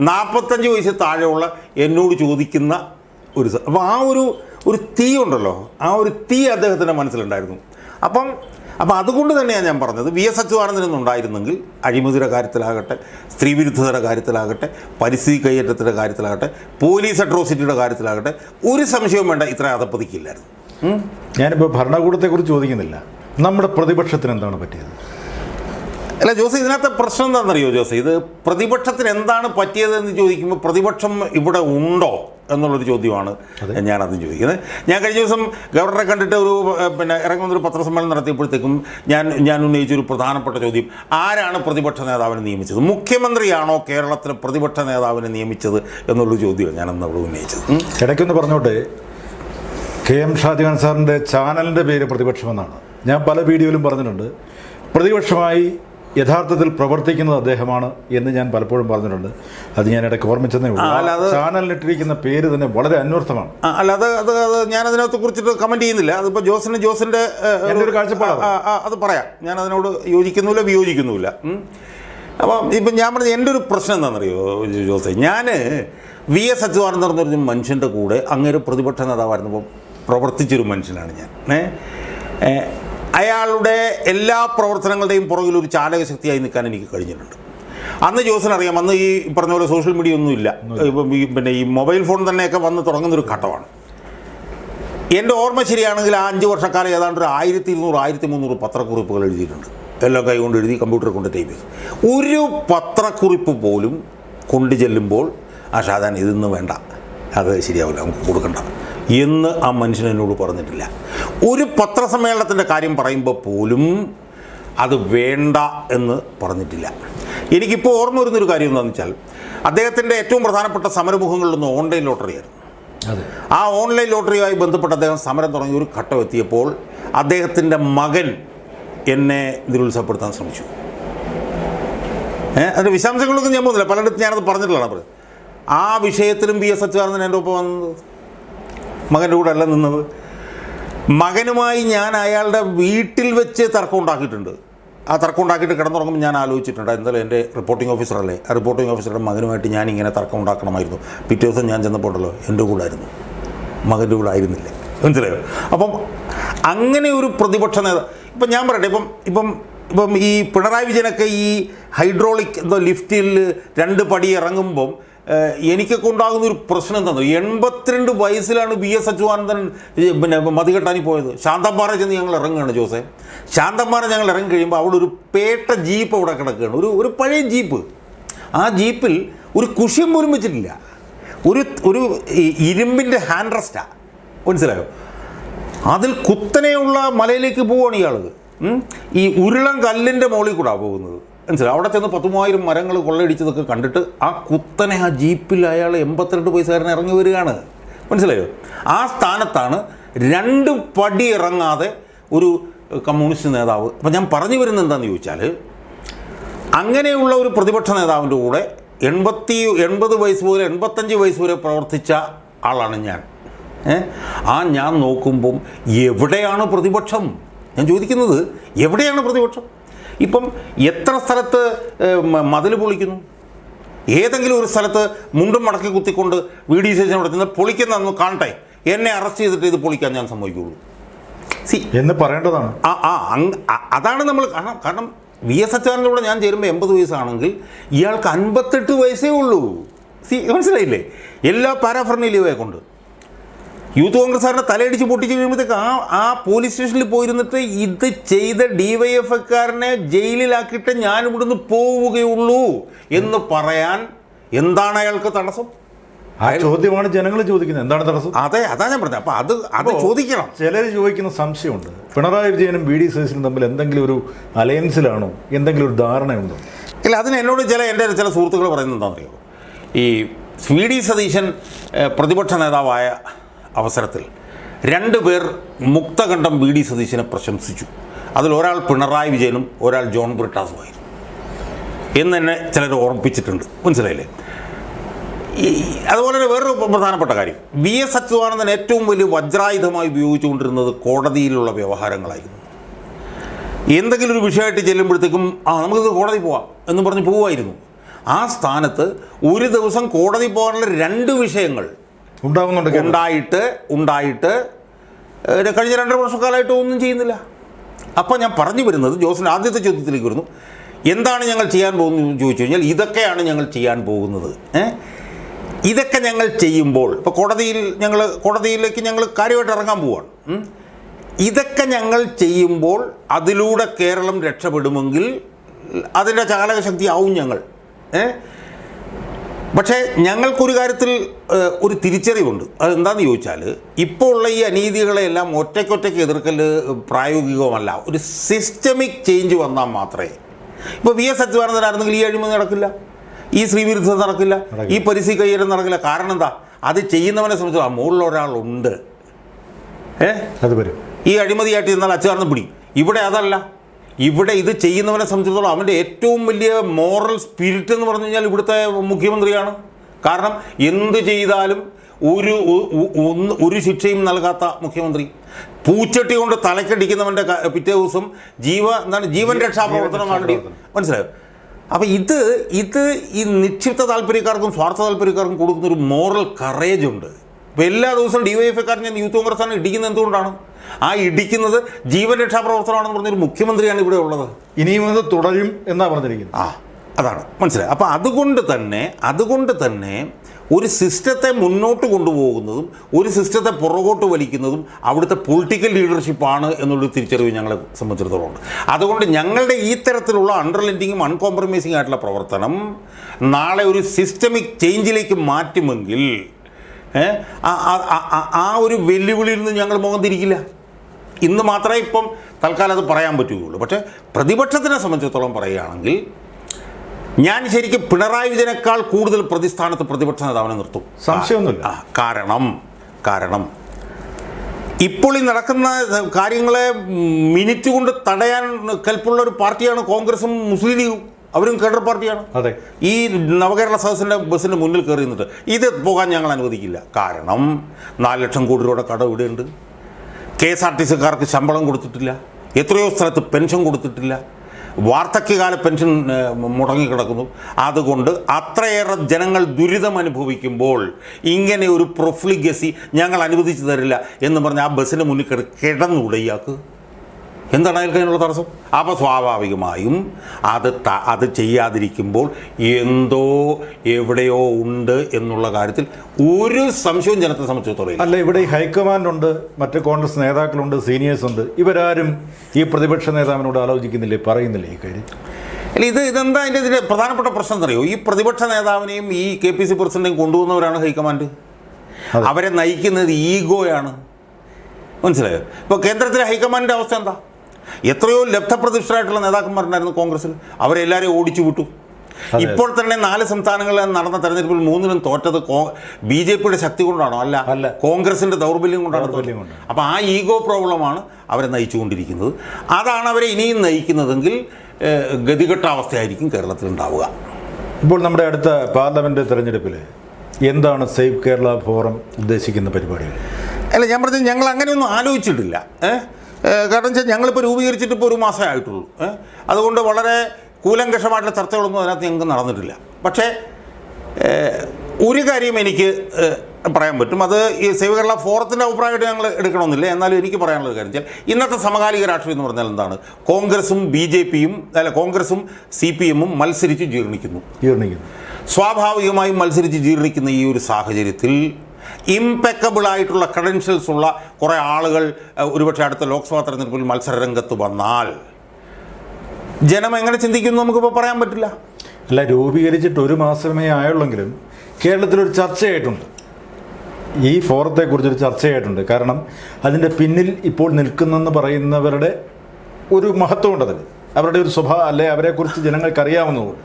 നാൽപ്പത്തഞ്ച് വയസ്സിൽ താഴെയുള്ള എന്നോട് ചോദിക്കുന്ന ഒരു അപ്പോൾ ആ ഒരു ഒരു തീ ഉണ്ടല്ലോ. ആ ഒരു തീ അദ്ദേഹത്തിന്റെ മനസ്സിലുണ്ടായിരുന്നു. അപ്പം അപ്പം അതുകൊണ്ട് തന്നെയാണ് ഞാൻ പറഞ്ഞത്. വി എസ് അച്യുതാനന്ദനൊന്നുണ്ടായിരുന്നെങ്കിൽ അഴിമതിയുടെ കാര്യത്തിലാകട്ടെ സ്ത്രീവിരുദ്ധതയുടെ കാര്യത്തിലാകട്ടെ പരിസ്ഥിതി കയ്യേറ്റത്തിന്റെ കാര്യത്തിലാകട്ടെ പോലീസ് അട്രോസിറ്റിയുടെ കാര്യത്തിലാകട്ടെ ഒരു സംശയവും വേണ്ട ഇത്ര അതപ്പതിക്കില്ലായിരുന്നു. ഞാനിപ്പോൾ ഭരണകൂടത്തെക്കുറിച്ച് ചോദിക്കുന്നില്ല. നമ്മുടെ പ്രതിപക്ഷത്തിന് എന്താണ് പറ്റിയത്? അല്ല ജോസ് ഇതിനകത്തെ പ്രശ്നം എന്താണെന്നറിയോ ജോസ്? ഇത് പ്രതിപക്ഷത്തിന് എന്താണ് പറ്റിയതെന്ന് ചോദിക്കുമ്പോൾ പ്രതിപക്ഷം ഇവിടെ ഉണ്ടോ എന്നുള്ളൊരു ചോദ്യമാണ് ഞാനതും ചോദിക്കുന്നത്. ഞാൻ കഴിഞ്ഞ ദിവസം ഗവർണറെ കണ്ടിട്ട് ഒരു പിന്നെ ഇറങ്ങുന്ന ഒരു പത്രസമ്മേളനം നടത്തിയപ്പോഴത്തേക്കും ഞാൻ ഞാൻ ഉന്നയിച്ചൊരു പ്രധാനപ്പെട്ട ചോദ്യം ആരാണ് പ്രതിപക്ഷ നേതാവിനെ നിയമിച്ചത്? മുഖ്യമന്ത്രിയാണോ കേരളത്തിലെ പ്രതിപക്ഷ നേതാവിനെ നിയമിച്ചത് എന്നുള്ളൊരു ചോദ്യമാണ് ഞാൻ അന്ന് അവിടെ ഉന്നയിച്ചത്. ഇടയ്ക്കൊന്ന് പറഞ്ഞോട്ടെ? കെ എം ഷാജഹാൻ സാറിന്റെ ചാനലിന്റെ പേര് പ്രതിപക്ഷമെന്നാണ്. ഞാൻ പല വീഡിയോയിലും പറഞ്ഞിട്ടുണ്ട്. പ്രതിപക്ഷമായി യഥാർത്ഥത്തിൽ പ്രവർത്തിക്കുന്നത് അദ്ദേഹമാണ് എന്ന് ഞാൻ പലപ്പോഴും പറഞ്ഞിട്ടുണ്ട്. അത് ഞാൻ ഇടയ്ക്ക് ഓർമ്മിച്ചതേ ഉള്ളൂ. ചാനലിനിട്ടിരിക്കുന്ന പേര് തന്നെ വളരെ അന്വർത്ഥമാണ്. അല്ല അത് അത് അത് ഞാൻ അതിനകത്ത് കുറിച്ചിട്ട് കമന്റ് ചെയ്യുന്നില്ല. അതിപ്പോൾ ജോസിന് ജോസിന്റെ ഒരു ആ, അത് പറയാം. ഞാൻ അതിനോട് യോജിക്കുന്നുമില്ല വിയോജിക്കുന്നുമില്ല. അപ്പം ഇപ്പം ഞാൻ പറഞ്ഞ എന്റെ ഒരു പ്രശ്നം എന്താണെന്നറിയോ ജോസെ? ഞാൻ വി എസ് അച്യുതാനന്ദൻ എന്ന് പറഞ്ഞ മനുഷ്യന്റെ കൂടെ ഒരു പ്രതിപക്ഷ നേതാവായിരുന്നപ്പോൾ പ്രവർത്തിച്ചൊരു മനുഷ്യനാണ് ഞാൻ? അയാളുടെ എല്ലാ പ്രവർത്തനങ്ങളുടെയും പുറകിൽ ഒരു ചാലകശക്തിയായി നിൽക്കാൻ എനിക്ക് കഴിഞ്ഞിട്ടുണ്ട്. അന്ന് ജോസിനറിയാം അന്ന് ഈ പറഞ്ഞ പോലെ സോഷ്യൽ മീഡിയ ഒന്നുമില്ല. പിന്നെ ഈ മൊബൈൽ ഫോൺ തന്നെയൊക്കെ വന്ന് തുടങ്ങുന്നൊരു ഘട്ടമാണ്. എന്റെ ഓർമ്മ ശരിയാണെങ്കിൽ ആ അഞ്ച് വർഷക്കാലം ഏതാണ്ട് ഒരു ആയിരത്തി ഇരുന്നൂറ് ആയിരത്തി മുന്നൂറ് പത്രക്കുറിപ്പുകൾ എഴുതിയിട്ടുണ്ട്. എല്ലാം കൈ കൊണ്ട് എഴുതി കമ്പ്യൂട്ടർ കൊണ്ട് ടൈപ്പ് ചെയ്തു. ഒരു പത്രക്കുറിപ്പ് പോലും കൊണ്ടു ചെല്ലുമ്പോൾ ആ ഷാദാൻ ഇതൊന്നും വേണ്ട. അത് ശരിയാവില്ല നമുക്ക് കൊടുക്കണ്ട. എന്ന് ആ മനുഷ്യൻ എന്നോട് പറഞ്ഞിട്ടില്ല. ഒരു പത്രസമ്മേളനത്തിന്റെ കാര്യം പറയുമ്പോൾ പോലും അത് വേണ്ട എന്ന് പറഞ്ഞിട്ടില്ല. എനിക്കിപ്പോൾ ഓർമ്മ വരുന്നൊരു കാര്യം എന്താണെന്ന് വെച്ചാൽ അദ്ദേഹത്തിന്റെ ഏറ്റവും പ്രധാനപ്പെട്ട സമരമുഖങ്ങളിലൊന്ന് ഓൺലൈൻ ലോട്ടറിയായിരുന്നു അതെ. ആ ഓൺലൈൻ ലോട്ടറിയുമായി ബന്ധപ്പെട്ട് അദ്ദേഹം സമരം തുടങ്ങിയ ഒരു ഘട്ടം എത്തിയപ്പോൾ അദ്ദേഹത്തിന്റെ മകൻ എന്നെ നിരുത്സാഹപ്പെടുത്താൻ ശ്രമിച്ചു. ഏഹ് അതിന്റെ വിശദാംശങ്ങളൊന്നും ഞാൻ പോകുന്നില്ല. പലയിടത്തും ഞാനത് പറഞ്ഞിട്ടുള്ളതാണ്. ആ വിഷയത്തിലും ബി എസ് അച്യുതാനന്ദൻ എന്റെ ഒപ്പം വന്നത്. മകന്റെ കൂടെ അല്ല നിന്നത്. മകനുമായി ഞാൻ അയാളുടെ വീട്ടിൽ വെച്ച് തർക്കം ഉണ്ടാക്കിയിട്ടുണ്ട്. ആ തർക്കം ഉണ്ടാക്കിയിട്ട് കിടന്നുറങ്ങുമ്പോൾ ഞാൻ ആലോചിച്ചിട്ടുണ്ട് എന്തായാലും എന്റെ റിപ്പോർട്ടിംഗ് ഓഫീസറല്ലേ ആ റിപ്പോർട്ടിംഗ് ഓഫീസറുടെ മകനുമായിട്ട് ഞാൻ ഇങ്ങനെ തർക്കം ഉണ്ടാക്കണമായിരുന്നു. പിറ്റേ ദിവസം ഞാൻ ചെന്നപ്പോഴല്ലോ എന്റെ കൂടെ ആയിരുന്നു. മകന്റെ കൂടെ ആയിരുന്നില്ല. മനസ്സിലായോ? അപ്പം അങ്ങനെ ഒരു പ്രതിപക്ഷ നേതാ ഇപ്പം ഞാൻ പറയട്ടെ ഇപ്പം ഇപ്പം ഇപ്പം ഈ പിണറായി വിജയനൊക്കെ ഈ ഹൈഡ്രോളിക് എന്തോ ലിഫ്റ്റിൽ രണ്ട് പടി ഇറങ്ങുമ്പം എനിക്കൊക്കെ ഉണ്ടാകുന്ന ഒരു പ്രശ്നം എന്താണെന്ന് എൺപത്തിരണ്ട് വയസ്സിലാണ് ബി എസ് അച്യുതാനന്ദൻ പിന്നെ മതികെട്ടാനി പോയത്. ശാന്തമ്പാറ ചെന്ന് ഞങ്ങൾ ഇറങ്ങുകയാണ് ജോസെ. ശാന്തമ്പാറ ഞങ്ങൾ ഇറങ്ങി കഴിയുമ്പോൾ അവിടെ ഒരു പേട്ട ജീപ്പ് അവിടെ കിടക്കുകയാണ്. ഒരു ഒരു പഴയ ജീപ്പ്. ആ ജീപ്പിൽ ഒരു കുഷ്യം പോലും വെച്ചിട്ടില്ല. ഒരു ഒരു ഇരുമ്പിന്റെ ഹാൻഡ് റെസ്റ്റാണ് മനസ്സിലായോ? അതിൽ കുത്തനെയുള്ള മലയിലേക്ക് പോവുകയാണ് ഇയാൾ ഈ ഉരുളം കല്ലിന്റെ മുകളിൽ കൂടാ പോകുന്നത്. മനസ്സിലായി. അവിടെ ചെന്ന് പത്ത് മൂവായിരം മരങ്ങൾ കൊള്ളയടിച്ചതൊക്കെ കണ്ടിട്ട് ആ കുത്തനെ ആ ജീപ്പിൽ അയാൾ എൺപത്തിരണ്ട് പൈസക്കാരൻ ഇറങ്ങി വരികയാണ്. മനസ്സിലായോ? ആ സ്ഥാനത്താണ് രണ്ട് പടി ഇറങ്ങാതെ ഒരു കമ്മ്യൂണിസ്റ്റ് നേതാവ്. അപ്പം ഞാൻ പറഞ്ഞു വരുന്നത് എന്താണെന്ന് ചോദിച്ചാൽ അങ്ങനെയുള്ള ഒരു പ്രതിപക്ഷ നേതാവിന്റെ കൂടെ എൺപത്തി എൺപത് വയസ്സ് മുതൽ എൺപത്തഞ്ച് വയസ്സ് വരെ പ്രവർത്തിച്ച ആളാണ് ഞാൻ? ആ ഞാൻ നോക്കുമ്പം എവിടെയാണ് പ്രതിപക്ഷം? ഞാൻ ചോദിക്കുന്നത് എവിടെയാണ് പ്രതിപക്ഷം? ഇപ്പം എത്ര സ്ഥലത്ത് മതിൽ പൊളിക്കുന്നു? ഏതെങ്കിലും ഒരു സ്ഥലത്ത് മുണ്ടും മടക്കി കുത്തിക്കൊണ്ട് വി ഡി സേഷനോട് ചെന്ന് പൊളിക്കുന്നതെന്ന് കാണട്ടെ. എന്നെ അറസ്റ്റ് ചെയ്തിട്ട് ഇത് പൊളിക്കാൻ ഞാൻ സമ്മതിക്കുള്ളൂ. സി എന്ന് പറയേണ്ടതാണ്. ആ ആ അങ് അതാണ് നമ്മൾ കാരണം കാരണം വി എസ് അച്ചാറിന്റെ കൂടെ ഞാൻ ചേരുമ്പോൾ എൺപത് വയസ്സാണെങ്കിൽ ഇയാൾക്ക് അൻപത്തെട്ട് വയസ്സേ ഉള്ളൂ. സി മനസ്സിലായില്ലേ? എല്ലാ പാരാഫർണിയിലും കൊണ്ട് യൂത്ത് കോൺഗ്രസ്സുകാരനെ തലയടിച്ച് പൊട്ടിച്ച് കഴിയുമ്പോഴത്തേക്ക് ആ ആ പോലീസ് സ്റ്റേഷനിൽ പോയിരുന്നിട്ട് ഇത് ചെയ്ത ഡി വൈ എഫ് എക്കാരനെ ജയിലിലാക്കിയിട്ട് ഞാൻ ഇവിടുന്ന് പോവുകയുള്ളൂ എന്ന് പറയാൻ എന്താണ് അയാൾക്ക് തടസ്സം? ആ ചോദ്യമാണ് ജനങ്ങൾ ചോദിക്കുന്നത്. എന്താണ് തടസ്സം? അതെ അതാ ഞാൻ പറഞ്ഞത്. അപ്പോൾ അത് അത് ചോദിക്കണം. ചിലർ ചോദിക്കുന്ന സംശയമുണ്ട്. പിണറായി വിജയനും ബി ഡി സതീശനും തമ്മിൽ എന്തെങ്കിലും ഒരു അലയൻസിലാണോ? എന്തെങ്കിലും ഒരു ധാരണയുണ്ടോ? ഇല്ല അതിന് എന്നോട് ചില എന്റെ ചില സുഹൃത്തുക്കൾ പറയുന്നത് എന്താണെന്നറിയോ? ഈ വി ഡി സതീശൻ പ്രതിപക്ഷ നേതാവായ അവസരത്തിൽ രണ്ട് പേർ മുക്തകണ്ഠം വി ഡി സതീശനെ പ്രശംസിച്ചു. അതിൽ ഒരാൾ പിണറായി വിജയനും ഒരാൾ ജോൺ ബ്രിട്ടാസുമായിരുന്നു. എന്ന് തന്നെ ചിലർ ഓർമ്മിപ്പിച്ചിട്ടുണ്ട്. മനസ്സിലായില്ലേ? അതുപോലെ തന്നെ വേറൊരു പ്രധാനപ്പെട്ട കാര്യം. വി എസ് അച്യുതാനന്ദൻ ഏറ്റവും വലിയ വജ്രായുധമായി ഉപയോഗിച്ചുകൊണ്ടിരുന്നത് കോടതിയിലുള്ള വ്യവഹാരങ്ങളായിരുന്നു. എന്തെങ്കിലും ഒരു വിഷയമായിട്ട് ചെല്ലുമ്പോഴത്തേക്കും ആ നമുക്കിത് കോടതി പോവാം എന്ന് പറഞ്ഞ് പോവുമായിരുന്നു. ആ സ്ഥാനത്ത് ഒരു ദിവസം കോടതി പോകാനുള്ള രണ്ട് വിഷയങ്ങൾ ഉണ്ടാവുന്നുണ്ട് ഉണ്ടായിട്ട് ഉണ്ടായിട്ട് ഏഹ്, കഴിഞ്ഞ രണ്ടര വർഷക്കാലമായിട്ട് ഒന്നും ചെയ്യുന്നില്ല. അപ്പോൾ ഞാൻ പറഞ്ഞു വരുന്നത് ജോസിന്റെ ആദ്യത്തെ ചോദ്യത്തിലേക്ക് വരുന്നു. എന്താണ് ഞങ്ങൾ ചെയ്യാൻ പോകുന്നത് ചോദിച്ചു കഴിഞ്ഞാൽ ഇതൊക്കെയാണ് ഞങ്ങൾ ചെയ്യാൻ പോകുന്നത്? ഇതൊക്കെ ഞങ്ങൾ ചെയ്യുമ്പോൾ ഇപ്പോൾ കോടതിയിൽ ഞങ്ങൾ കോടതിയിലേക്ക് ഞങ്ങൾ കാര്യമായിട്ട് ഇറങ്ങാൻ പോവാണ്. ഇതൊക്കെ ഞങ്ങൾ ചെയ്യുമ്പോൾ അതിലൂടെ കേരളം രക്ഷപ്പെടുമെങ്കിൽ അതിന്റെ ചാലകശക്തി ആവും ഞങ്ങൾ. ഏ? പക്ഷേ ഞങ്ങൾക്കൊരു കാര്യത്തിൽ ഒരു തിരിച്ചറിവുണ്ട്. അതെന്താണെന്ന് ചോദിച്ചാൽ ഇപ്പോൾ ഉള്ള ഈ അനീതികളെല്ലാം ഒറ്റയ്ക്കൊറ്റയ്ക്ക് എതിർക്കൽ പ്രായോഗികമല്ല ഒരു സിസ്റ്റമിക് ചേഞ്ച് വന്നാൽ മാത്രമേ. ഇപ്പോൾ വി എസ് അച്യുതാനന്ദനായിരുന്നെങ്കിൽ ഈ അഴിമതി നടക്കില്ല. ഈ ശ്രീവിരുദ്ധ നടക്കില്ല. ഈ പരിസി കയ്യേറ്റം നടക്കില്ല. കാരണം എന്താ? അത് ചെയ്യുന്നവനെ സംബന്ധിച്ചിടത്തോളം മുകളിൽ ഒരാളുണ്ട്. ഏ? അത് വരും. ഈ അഴിമതിയായിട്ട് ചെന്നാൽ അച്യുതാനന്ദൻ പിടി ഇവിടെ അതല്ല. ഇവിടെ ഇത് ചെയ്യുന്നവനെ സംബന്ധിച്ചിടത്തോളം അവന്റെ ഏറ്റവും വലിയ മോറൽ സ്പിരിറ്റ് എന്ന് പറഞ്ഞു കഴിഞ്ഞാൽ ഇവിടുത്തെ മുഖ്യമന്ത്രിയാണ്. കാരണം എന്ത് ചെയ്താലും ഒരു ഒരു ശിക്ഷയും നൽകാത്ത മുഖ്യമന്ത്രി. പൂച്ചട്ടി കൊണ്ട് തലക്കടിക്കുന്നവന്റെ പിറ്റേ ദിവസം ജീവ എന്താണ് ജീവൻ രക്ഷാ പ്രവർത്തനം. നടത്തി മനസ്സിലായോ? അപ്പോൾ ഇത് ഇത് ഈ നിക്ഷിപ്ത താല്പര്യക്കാർക്കും സ്വാർത്ഥ താല്പര്യക്കാർക്കും കൊടുക്കുന്ന ഒരു മോറൽ കറേജ് ഉണ്ട്. എല്ലാ ദിവസവും ഡി വൈ എഫ് ഐക്കാരൻ ഞാൻ യൂത്ത് കോൺഗ്രസ്സാണ് ഇടിക്കുന്നത് എന്തുകൊണ്ടാണ്? ആ ഇടിക്കുന്നത് ജീവൻ രക്ഷാ പ്രവർത്തനമാണെന്ന് പറഞ്ഞൊരു മുഖ്യമന്ത്രിയാണ് ഇവിടെ ഉള്ളത്. ഇനിയും അത് തുടരും എന്നാണ് പറഞ്ഞിരിക്കുന്നത്. ആ അതാണ്. മനസ്സിലായി? അപ്പോൾ അതുകൊണ്ട് തന്നെ അതുകൊണ്ട് തന്നെ ഒരു സിസ്റ്റത്തെ മുന്നോട്ട് കൊണ്ടുപോകുന്നതും ഒരു സിസ്റ്റത്തെ പുറകോട്ട് വലിക്കുന്നതും അവിടുത്തെ പൊളിറ്റിക്കൽ ലീഡർഷിപ്പാണ് എന്നുള്ളൊരു തിരിച്ചറിവ് ഞങ്ങളെ സംബന്ധിച്ചിടത്തോളം ഉണ്ട്. അതുകൊണ്ട് ഞങ്ങളുടെ ഈ തരത്തിലുള്ള അണ്ടർലെൻഡിങ്ങും അൺകോംപ്രമൈസിങ് ആയിട്ടുള്ള പ്രവർത്തനം നാളെ ഒരു സിസ്റ്റമിക് ചേഞ്ചിലേക്ക് മാറ്റുമെങ്കിൽ ആ- ഒരു വെല്ലുവിളിയിൽ നിന്ന് ഞങ്ങൾ മുഖം തിരിക്കില്ല. ഇന്ന് മാത്രമേ ഇപ്പം തൽക്കാലം അത് പറയാൻ പറ്റുകയുള്ളൂ. പക്ഷേ പ്രതിപക്ഷത്തിനെ സംബന്ധിച്ചിടത്തോളം പറയുകയാണെങ്കിൽ ഞാൻ ശരിക്കും പിണറായി വിജയനേക്കാൾ കൂടുതൽ പ്രതിസ്ഥാനത്ത് പ്രതിപക്ഷ നേതാവിനെ നിർത്തും. സംശയമൊന്നുമില്ല. കാരണം കാരണം ഇപ്പോൾ ഈ നടക്കുന്ന കാര്യങ്ങളെ മിനിറ്റ് കൊണ്ട് തടയാൻ കൽപ്പുള്ള ഒരു പാർട്ടിയാണ് കോൺഗ്രസും മുസ്ലിം ലീഗും. അവരും കേഡർ പാർട്ടിയാണ്. അതെ. ഈ നവകേരള സദസ്സിന്റെ ബസ്സിന്റെ മുന്നിൽ കയറി നിന്നിട്ട് ഇത് പോകാൻ ഞങ്ങൾ അനുവദിക്കില്ല. കാരണം നാല് ലക്ഷം കോടി രൂപയുടെ കടം ഇവിടെയുണ്ട്. കെ എസ് ആർ ടി സിക്കാർക്ക് ശമ്പളം കൊടുത്തിട്ടില്ല. എത്രയോ സ്ഥലത്ത് പെൻഷൻ കൊടുത്തിട്ടില്ല. വാർദ്ധക്യകാല പെൻഷൻ മുടങ്ങിക്കിടക്കുന്നു. അതുകൊണ്ട് അത്രയേറെ ജനങ്ങൾ ദുരിതം അനുഭവിക്കുമ്പോൾ ഇങ്ങനെ ഒരു പ്രൊഫ്ലിഗസി ഞങ്ങൾ അനുവദിച്ചു തരില്ല എന്ന് പറഞ്ഞ് ആ ബസ്സിന്റെ മുന്നിൽ കിടന്നു കിടന്നുകൂടെ ഇയാൾക്ക് എന്താണ് അയാൾക്ക് അതിനുള്ള തടസ്സം? അപ്പോൾ സ്വാഭാവികമായും അത് ത- അത് ചെയ്യാതിരിക്കുമ്പോൾ എന്തോ എവിടെയോ ഉണ്ട് എന്നുള്ള കാര്യത്തിൽ ഒരു സംശയവും ജനത്തെ സംബന്ധിച്ചിടത്തോളം. അല്ല ഇവിടെ ഈ ഹൈക്കമാൻഡ് ഉണ്ട് മറ്റ് കോൺഗ്രസ് നേതാക്കളുണ്ട് സീനിയേഴ്സ് ഉണ്ട് ഇവരാരും ഈ പ്രതിപക്ഷ നേതാവിനോട് ആലോചിക്കുന്നില്ലേ പറയുന്നില്ലേ ഈ കാര്യം? അല്ല ഇത് ഇതെന്താ അതിന്റെ ഇതിന്റെ പ്രധാനപ്പെട്ട പ്രശ്നം എന്നറിയോ? ഈ പ്രതിപക്ഷ നേതാവിനെയും ഈ കെ പി സി പ്രസിഡന്റേയും കൊണ്ടുപോകുന്നവരാണ് ഹൈക്കമാൻഡ്. അവരെ നയിക്കുന്നത് ഈഗോയാണ്. മനസ്സിലായോ? ഇപ്പോൾ കേന്ദ്രത്തിലെ ഹൈക്കമാൻഡിന്റെ അവസ്ഥ എന്താ? എത്രയോ ലബ്ധപ്രതിഷ്ഠരായിട്ടുള്ള നേതാക്കന്മാരുണ്ടായിരുന്നു കോൺഗ്രസ്സിൽ. അവരെല്ലാവരെയും ഓടിച്ചു വിട്ടു. ഇപ്പോൾ തന്നെ നാല് സംസ്ഥാനങ്ങളിൽ നടന്ന തെരഞ്ഞെടുപ്പിൽ മൂന്നിലും തോറ്റത് ബി ജെ പിയുടെ ശക്തി കൊണ്ടാണോ? അല്ല അല്ല. കോൺഗ്രസിന്റെ ദൗർബല്യം കൊണ്ടാണ് തോറ്റത്. കൊണ്ട്. അപ്പോൾ ആ ഈഗോ പ്രോബ്ലമാണ് അവരെ നയിച്ചുകൊണ്ടിരിക്കുന്നത്. അതാണ് അവരെ ഇനിയും നയിക്കുന്നതെങ്കിൽ ഗതികെട്ട അവസ്ഥയായിരിക്കും കേരളത്തിൽ ഉണ്ടാവുക ഇപ്പോൾ നമ്മുടെ അടുത്ത പാർലമെന്റ് തെരഞ്ഞെടുപ്പിൽ എന്താണ് സേവ് കേരള ഫോറം ഉദ്ദേശിക്കുന്ന പരിപാടികൾ? അല്ല ഞാൻ പറഞ്ഞത് ഞങ്ങൾ അങ്ങനെയൊന്നും ആലോചിച്ചിട്ടില്ല. ഏഹ് കാരണം വെച്ചാൽ ഞങ്ങളിപ്പോൾ രൂപീകരിച്ചിട്ട് ഇപ്പോൾ ഒരു മാസമേ ആയിട്ടുള്ളൂ. അതുകൊണ്ട് വളരെ കൂലങ്കഷമായിട്ടുള്ള ചർച്ചകളൊന്നും അതിനകത്ത് ഞങ്ങൾക്ക് നടന്നിട്ടില്ല. പക്ഷേ ഒരു കാര്യം എനിക്ക് പറയാൻ പറ്റും. അത് ഈ സേവ് കേരള ഫോറത്തിന്റെ അഭിപ്രായമായിട്ട് ഞങ്ങൾ എടുക്കണമെന്നില്ല. എന്നാലും എനിക്ക് പറയാനുള്ള കാര്യം വെച്ചാൽ ഇന്നത്തെ സമകാലിക രാഷ്ട്രീയം എന്ന് പറഞ്ഞാൽ എന്താണ്? കോൺഗ്രസും ബി ജെ പിയും അല്ല കോൺഗ്രസും സി പി എമ്മും മത്സരിച്ച് ജീർണിക്കുന്നു. ജീർണിക്കുന്നു. സ്വാഭാവികമായും മത്സരിച്ച് ജീർണിക്കുന്ന ഈ ഒരു സാഹചര്യത്തിൽ ഇംപെക്കബിൾ ആയിട്ടുള്ള ക്രെഡൻഷ്യൽസ് ഉള്ള കുറേ ആളുകൾ ഒരുപക്ഷെ അടുത്ത ലോക്സഭാ തെരഞ്ഞെടുപ്പിൽ മത്സരരംഗത്ത് വന്നാൽ. ജനം എങ്ങനെ ചിന്തിക്കുന്നു നമുക്കിപ്പോൾ പറയാൻ പറ്റില്ല. അല്ല രൂപീകരിച്ചിട്ട് ഒരു മാസമേ ആയുള്ളെങ്കിലും കേരളത്തിലൊരു ചർച്ചയായിട്ടുണ്ട്. ഈ ഫോറത്തെക്കുറിച്ചൊരു ചർച്ചയായിട്ടുണ്ട്. കാരണം അതിന്റെ പിന്നിൽ ഇപ്പോൾ നിൽക്കുന്നെന്ന് പറയുന്നവരുടെ ഒരു മഹത്വമുണ്ട് അതിൽ അവരുടെ ഒരു സ്വഭാവം അല്ലെ? അവരെക്കുറിച്ച് ജനങ്ങൾക്ക് അറിയാവുന്നതുകൊണ്ട്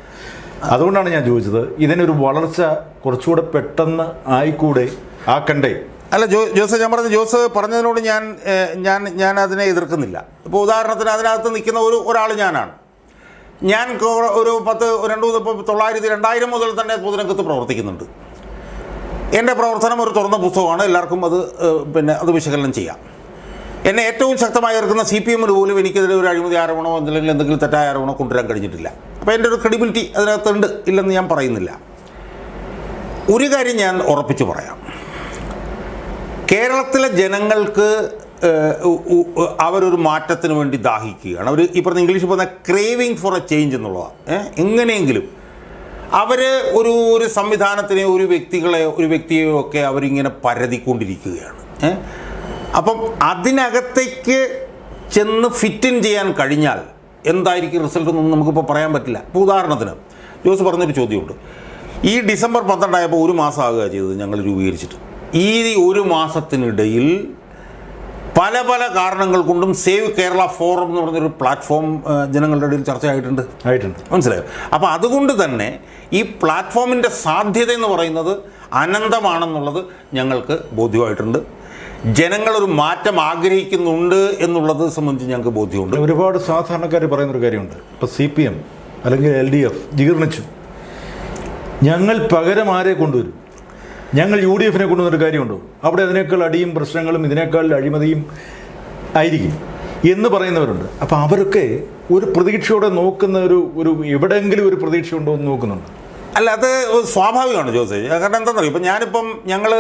അതുകൊണ്ടാണ് ഞാൻ ചോദിച്ചത് ഇതിനൊരു വളർച്ച കുറച്ചുകൂടെ പെട്ടെന്ന് ആയിക്കൂടെ? ആക്കണ്ടേ അല്ല ജോ ജോസ് ഞാൻ പറഞ്ഞു ജോസ് പറഞ്ഞതിനോട് ഞാൻ ഞാൻ ഞാൻ അതിനെ എതിർക്കുന്നില്ല. ഇപ്പോൾ ഉദാഹരണത്തിന് അതിനകത്ത് നിൽക്കുന്ന ഒരു ഒരാൾ ഞാനാണ്. ഞാൻ ഒരു പത്ത് രണ്ട് മൂന്ന് ഇപ്പോൾ തൊള്ളായിരത്തി രണ്ടായിരം മുതൽ തന്നെ പൊതുരംഗത്ത് പ്രവർത്തിക്കുന്നുണ്ട്. എന്റെ പ്രവർത്തനം ഒരു തുറന്ന പുസ്തകമാണ്. എല്ലാവർക്കും അത് പിന്നെ അത് വിശകലനം ചെയ്യാം. എന്നെ ഏറ്റവും ശക്തമായി എതിർക്കുന്ന സി പി എമ്മിന് പോലും എനിക്കെതിരെ ഒരു അഴിമതി ആരോപണമോ അല്ലെങ്കിൽ എന്തെങ്കിലും തെറ്റായ ആരോപണമോ കൊണ്ടുവരാൻ കഴിഞ്ഞിട്ടില്ല. അപ്പോൾ എന്റെ ഒരു ക്രെഡിബിലിറ്റി അതിനകത്തുണ്ട് ഇല്ലെന്ന് ഞാൻ പറയുന്നില്ല. ഒരു കാര്യം ഞാൻ ഉറപ്പിച്ച് പറയാം. കേരളത്തിലെ ജനങ്ങൾക്ക് അവരൊരു മാറ്റത്തിന് വേണ്ടി ദാഹിക്കുകയാണ്. അവർ ഈ പറഞ്ഞ ഇംഗ്ലീഷിൽ പറഞ്ഞ ക്രേവിങ് ഫോർ എ ചേഞ്ച് എന്നുള്ളതാണ്. എങ്ങനെയെങ്കിലും. അവർ ഒരു ഒരു സംവിധാനത്തിനെ ഒരു വ്യക്തികളെ ഒരു വ്യക്തിയെയോ ഒക്കെ അവരിങ്ങനെ പരതിക്കൊണ്ടിരിക്കുകയാണ്. അപ്പം അതിനകത്തേക്ക് ചെന്ന് ഫിറ്റ് ഇൻ ചെയ്യാൻ കഴിഞ്ഞാൽ എന്തായിരിക്കും റിസൾട്ട് എന്നൊന്നും നമുക്കിപ്പോൾ പറയാൻ പറ്റില്ല. ഇപ്പോൾ ഉദാഹരണത്തിന് ജോസ് പറഞ്ഞൊരു ചോദ്യമുണ്ട്. ഈ ഡിസംബർ പന്ത്രണ്ടായപ്പോൾ ഒരു മാസം ആകുക ചെയ്തത് ഞങ്ങൾ രൂപീകരിച്ചിട്ട്. ഈ ഒരു മാസത്തിനിടയിൽ പല പല കാരണങ്ങൾ കൊണ്ടും സേവ് കേരള ഫോറം എന്ന് പറഞ്ഞൊരു പ്ലാറ്റ്ഫോം ജനങ്ങളുടെ ഇടയിൽ ചർച്ചയായിട്ടുണ്ട്. ആയിട്ടുണ്ട്. മനസ്സിലായോ? അപ്പോൾ അതുകൊണ്ട് തന്നെ ഈ പ്ലാറ്റ്ഫോമിന്റെ സാധ്യത എന്ന് പറയുന്നത് അനന്തമാണെന്നുള്ളത് ഞങ്ങൾക്ക് ബോധ്യമായിട്ടുണ്ട്. ജനങ്ങളൊരു മാറ്റം ആഗ്രഹിക്കുന്നുണ്ട് എന്നുള്ളത് സംബന്ധിച്ച് ഞങ്ങൾക്ക് ബോധ്യമുണ്ട്. ഒരുപാട് സാധാരണക്കാർ പറയുന്നൊരു കാര്യമുണ്ട്. ഇപ്പോൾ സി പി എം അല്ലെങ്കിൽ എൽ ഡി എഫ് ജീർണിച്ചു. ഞങ്ങൾ പകരം ആരെ കൊണ്ടുവരും? ഞങ്ങൾ യു ഡി എഫിനെ കൊണ്ടുവന്നൊരു കാര്യമുണ്ടോ? അവിടെ അതിനേക്കാൾ അടിയും പ്രശ്നങ്ങളും ഇതിനേക്കാൾ അഴിമതിയും ആയിരിക്കും എന്ന് പറയുന്നവരുണ്ട്. അപ്പോൾ അവരൊക്കെ ഒരു പ്രതീക്ഷയോടെ നോക്കുന്ന ഒരു ഒരു എവിടെയെങ്കിലും ഒരു പ്രതീക്ഷ ഉണ്ടോ എന്ന് നോക്കുന്നുണ്ട്. അല്ല അത് സ്വാഭാവികമാണ് ജോസ്. കാരണം എന്താണെന്നറിയോ? ഇപ്പം ഞാനിപ്പം ഞങ്ങൾ